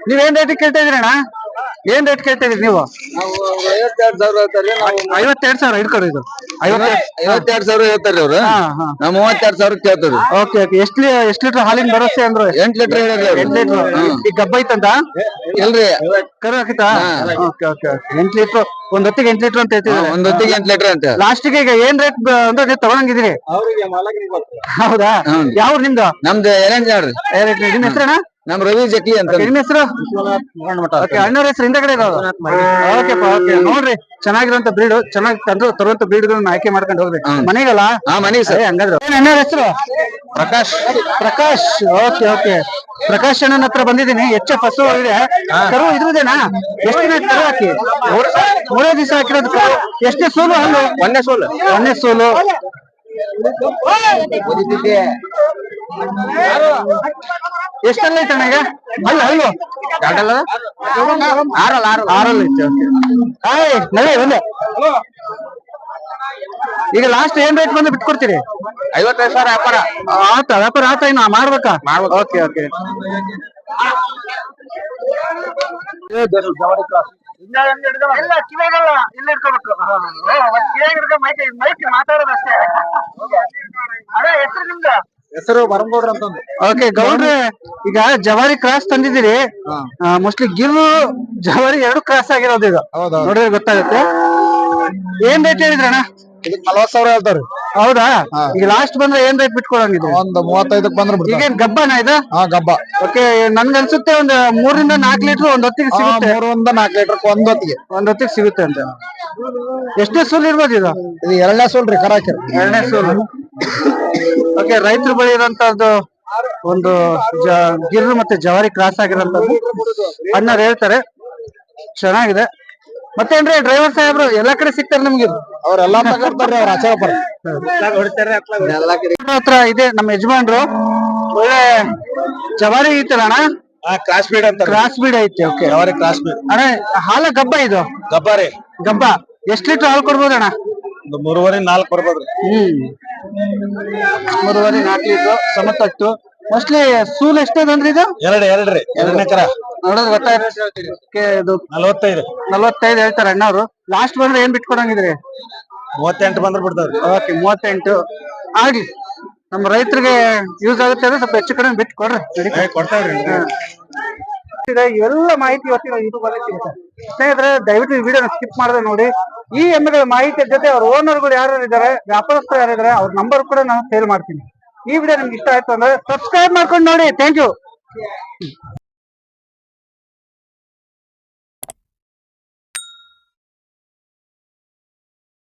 [SPEAKER 1] ನೀವೇನ್ ರೇಟ್ ಕೇಳ್ತಾ ಇದ್ರಣ್ಣ ಏನ್ ರೇಟ್ ಕೇಳ್ತಾ ಇದ್ರಿ ನೀವು ಐವತ್ತೆರಡು ಸಾವಿರ ಹಿಡ್ಕೊಡಿ ಇದು. ಐವತ್ತೆರಡು
[SPEAKER 5] ಐವತ್ತೆರಡು ಸಾವಿರ ಹೇಳ್ತಾರ್ರಿ ಅವ್ರು. ನಾವ್ ಮೂವತ್ತೆರಡು ಸಾವಿರ ಕೇಳ್ತದ್ರಿ
[SPEAKER 1] ಓಕೆ ಓಕೆ. ಎಷ್ಟು ಎಷ್ಟು ಲೀಟರ್ ಹಾಲಿನ ಭರವಸೆ ಅಂದ್ರು?
[SPEAKER 5] ಎಂಟ್ ಲೀಟರ್ ಹೇಳ್ರಿ.
[SPEAKER 1] ಎಂಟ್ ಲೀಟರ್. ಈಗ ಗಬ್ಬ ಐತಂತ?
[SPEAKER 5] ಇಲ್ರಿ.
[SPEAKER 1] ಕರ ಹಾಕಿತಾ? ಓಕೆ ಓಕೆ ಎಂಟ್ ಲೀಟರ್ ಒಂದ್ ಹೊತ್ತಿಗೆ ಎಂಟ್ ಲೀಟರ್ ಅಂತ ಹೇಳ್ತೀವಿ
[SPEAKER 5] ಒಂದ್ ಹೊತ್ತಿಗೆ ಎಂಟ್ ಲೀಟರ್ ಅಂತ.
[SPEAKER 1] ಲಾಸ್ಟಿಗೆ ಈಗ ಏನ್ ರೇಟ್ ಅಂದ್ರೆ ನೀವು ತಗೊಳಂಗಿದ್ದೀರಿ? ಹೌದಾ?
[SPEAKER 5] ಯಾವ್ದು
[SPEAKER 1] ಯಾವ ನಿಮ್ದು?
[SPEAKER 5] ನಮ್ದು ಎರೆಂಜ್ ನೋಡ್ರಿ
[SPEAKER 1] ಏ ರೇಟ್ ನಿಮ್ಮ ಹೆಸರಣ್ಣ
[SPEAKER 5] ನಮ್ ರವಿ ಜಕ್ಲಿ ಅಂತ
[SPEAKER 1] ನಿಮ್ಮ ಹೆಸರು? ಓಕೆ ಅಣ್ಣವ್ರ ಹೆಸರು ಹಿಂದೆ ಇರೋದು. ಓಕೆಪ್ಪ ಓಕೆ ನೋಡ್ರಿ ಚೆನ್ನಾಗಿರುವಂತ ಬ್ರೀಡ್ ಚೆನ್ನಾಗಿ ತಂದು ತರುವಂತ ಬ್ರೀಡ್ಗಳನ್ನ ಆಯ್ಕೆ ಮಾಡ್ಕೊಂಡು ಹೋಗ್ರಿ. ಮನೆಗಲ್ಲ?
[SPEAKER 5] ಹಾ ಸರಿ.
[SPEAKER 1] ಸರ್ ಹಂಗಾದ್ರೆ. ಅಣ್ಣವ್ರ ಹೆಸರು?
[SPEAKER 5] ಪ್ರಕಾಶ್.
[SPEAKER 1] ಪ್ರಕಾಶ್ ಓಕೆ ಓಕೆ ಪ್ರಕಾಶ್ ಅಣ್ಣನ ಹತ್ರ ಬಂದಿದ್ದೀನಿ. ಹೆಚ್ಚ ಎಫ್ ಆಗಿದೆ ಇದೆ ಕರು ಇದ್ರದೇನಾ ಎಷ್ಟು ದಿನ ಕರು ಹಾಕಿ? ಮೂರೇ ದಿವಸ. ಹಾಕಿರೋದು ಕರು ಎಷ್ಟೇ ಸೋಲು ಹಣ್ಣು
[SPEAKER 5] ಒಂದೇ ಸೋಲು.
[SPEAKER 1] ಒಂದೇ ಸೋಲು. ಎಷ್ಟಲ್ಲ ಐತೆ ಅಣ್ಣ ಈಗ ಅಲ್ಲ ಹಲ್ಲು ಆರಲ್ಲ ಆರಲ್ಲ. ಆರಲ್ಲ ಐತೆ. ಓಕೆ ಹಾಯ್ ಈಗ ಲಾಸ್ಟ್ ಏನ್ ರೇಟ್ ಬಂದು ಬಿಟ್ಕೊಡ್ತೀರಿ?
[SPEAKER 5] ಐವತ್ತೈದು ಸಾವಿರ ವ್ಯಾಪಾರ.
[SPEAKER 1] ಆತ ವ್ಯಾಪಾರ ಆತ ಇನ್ನ ಮಾಡ್ಬೇಕಾ? ಓಕೆ ಓಕೆ ಮೈಕ್ ಮಾತಾಡೋದಷ್ಟೇ. ಅದೇ ಹೆಸರು ನಿಮ್ದು?
[SPEAKER 5] ಹೆಸರು ಬರಂಗೌಡ್ರ ಅಂತ
[SPEAKER 1] ಓಕೆ ಗೌಡ್ರೆ ಈಗ ಜವಾರಿ ಕ್ರಾಸ್ ತಂದಿದ್ದೀರಿ. ಮೋಸ್ಟ್ಲಿ ಗಿರ್ ಜವಾರಿ ಎರಡು ಕ್ರಾಸ್ ಆಗಿರೋದು ಇದು. ನೋಡಿದ್ರೆ ಗೊತ್ತಾಗುತ್ತೆ. ಏನ್ ರೇಟ್ ಹೇಳಿದ್ರಣ್ಣ
[SPEAKER 5] ಇದಕ್ ನಲವತ್ ಸಾವಿರ ಹೇಳ್ತಾರಿ.
[SPEAKER 1] ಹೌದಾ? ಈಗ ಲಾಸ್ಟ್ ಬಂದ್ರೆ ಏನ್ ರೇಟ್ ಬಿಟ್ಕೊಡಂಗಿದ್ರೆ
[SPEAKER 5] ಒಂದ್ ಮೂವತ್ತೈದಕ್ ಬಂದ್ರ
[SPEAKER 1] ಈಗೇನ್ ಗಬ್ಬನ ಇದು?
[SPEAKER 5] ಹಾ ಗಬ್ಬ.
[SPEAKER 1] ಓಕೆ ನನ್ಗೆ ಅನ್ಸುತ್ತೆ ಒಂದ್ ಮೂರಿಂದ ನಾಲ್ಕು ಲೀಟರ್ ಒಂದ್ ಹೊತ್ತಿಗೆ ಸಿಗುತ್ತೆ.
[SPEAKER 5] ಮೂರಿಂದ ನಾಲ್ಕು ಲೀಟರ್ ಒಂದ್ ಹೊತ್ತಿಗೆ.
[SPEAKER 1] ಒಂದ್ ಹೊತ್ತಿಗೆ ಸಿಗುತ್ತೆ ಅಂತ. ಎಷ್ಟೇ ಸೂಲ್ ಇರ್ಬೋದು ಇದು?
[SPEAKER 5] ಇದು ಎರಡನೇ ಸೋಲ್ರಿ ಕರಾಕಿ
[SPEAKER 1] ಎರಡನೇ ಸೂಲು. ಓಕೆ ರೈತರು ಬೆಳೆಯುವಂತದ್ದು ಒಂದು ಜ ಗಿರ್ರು ಮತ್ತೆ ಜವಾರಿ ಕ್ರಾಸ್ ಆಗಿರೋಂಥದ್ದು ಅಣ್ಣವ್ರು ಹೇಳ್ತಾರೆ ಚೆನ್ನಾಗಿದೆ. ಮತ್ತೇನ್ರಿ ಡ್ರೈವರ್ ಸಾಹೇಬ್ರು ಎಲ್ಲಾ ಕಡೆ ಸಿಗ್ತಾರೆ ನಿಮ್ಗೆ?
[SPEAKER 5] ಅವ್ರೆಲ್ಲಾ ಅವ್ರ
[SPEAKER 1] ಹತ್ರ ಇದೆ ನಮ್ಮ ಯಜಮಾನ್ರು. ಒಳ್ಳೆ ಜವಾರಿ ಐತಲ್ಲ ಅಣ್ಣ?
[SPEAKER 5] ಕ್ರಾಸ್ ಬೀಡ್ ಅಂತ.
[SPEAKER 1] ಕ್ರಾಸ್ ಬೀಡ್ ಐತಿ ಓಕೆ
[SPEAKER 5] ಜವಾರಿ ಕ್ರಾಸ್ ಬೀಡ್
[SPEAKER 1] ಅಣ್ಣ ಹಾಲ ಗಬ್ಬ ಇದು?
[SPEAKER 5] ಗಬ್ಬಾರಿ
[SPEAKER 1] ಗಬ್ಬ. ಎಷ್ಟ್ ಲೀಟರ್ ಹಾಲು ಕೊಡ್ಬೋದಣ್ಣ?
[SPEAKER 5] ಒಂದು ಮೂರುವರೆ ನಾಲ್ಕು ಬರ್ಬೋದ್ರಿ
[SPEAKER 1] ಹ್ಮ್. ಮೂರುವರೆ ನಾಲ್ಕು ಲೀಟ್ರು ಸಮತಟ್ಟು. ಮೋಸ್ಟ್ಲಿ ಸೂಲ್ ಎಷ್ಟೇದಂದ್ರಿ ಇದು?
[SPEAKER 2] ಎರಡು ಎರಡ್ರಿ. ಎರಡನೇ ಕರ
[SPEAKER 1] ನೋಡೋದು ಗೊತ್ತಾಯ್ತು ನಲ್ವತ್ತೈದು ಇದು
[SPEAKER 2] ನಲವತ್ತೈದು.
[SPEAKER 1] ನಲವತ್ತೈದು ಹೇಳ್ತಾರೆ ಅಣ್ಣವ್ರು. ಲಾಸ್ಟ್ ಬಂದ್ರೆ ಏನ್ ಬಿಟ್ಕೊಡಂಗಿದ್ರಿ?
[SPEAKER 2] ಮೂವತ್ತೆಂಟು ಬಂದ್ರೆ ಬಿಡ್ತಾವ್ರಿ.
[SPEAKER 1] ಓಕೆ ಮೂವತ್ತೆಂಟು. ಆಗ್ಲಿ ನಮ್ಮ ರೈತರಿಗೆ ಯೂಸ್ ಆಗುತ್ತೆ ಅಂದ್ರೆ ಸ್ವಲ್ಪ ಹೆಚ್ಚು ಕಡಿಮೆ ಬಿಟ್ಟು ಕೊಡ್ರಿ.
[SPEAKER 2] ಕೊಡ್ತಾವ್ರಿ.
[SPEAKER 1] ಇದೆ ಎಲ್ಲ ಮಾಹಿತಿ ಇವತ್ತಿನ ಯೂಟ್ಯೂಬ್ ಅಲ್ಲಿ ಸಿಗುತ್ತೆ. ಸ್ನೇಹಿತರೆ, ದಯವಿಟ್ಟು ಈ ವಿಡಿಯೋನ ಸ್ಕಿಪ್ ಮಾಡದೆ ನೋಡಿ. ಈ ಎಮ್ಮೆಗಳ ಮಾಹಿತಿ ಜೊತೆ ಅವ್ರ ಓನರ್ಗಳು ಯಾರು ಇದ್ದಾರೆ, ವ್ಯಾಪಾರಸ್ಥರು ಯಾರಿದ್ದಾರೆ ಅವ್ರ ನಂಬರ್ ಕೂಡ ನಾನು ಸೇಲ್ ಮಾಡ್ತೀನಿ. ಈ ವಿಡಿಯೋ ನಿಮ್ಗೆ ಇಷ್ಟ ಆಯ್ತು ಅಂದ್ರೆ ಸಬ್ಸ್ಕ್ರೈಬ್ ಮಾಡ್ಕೊಂಡು ನೋಡಿ. Thank you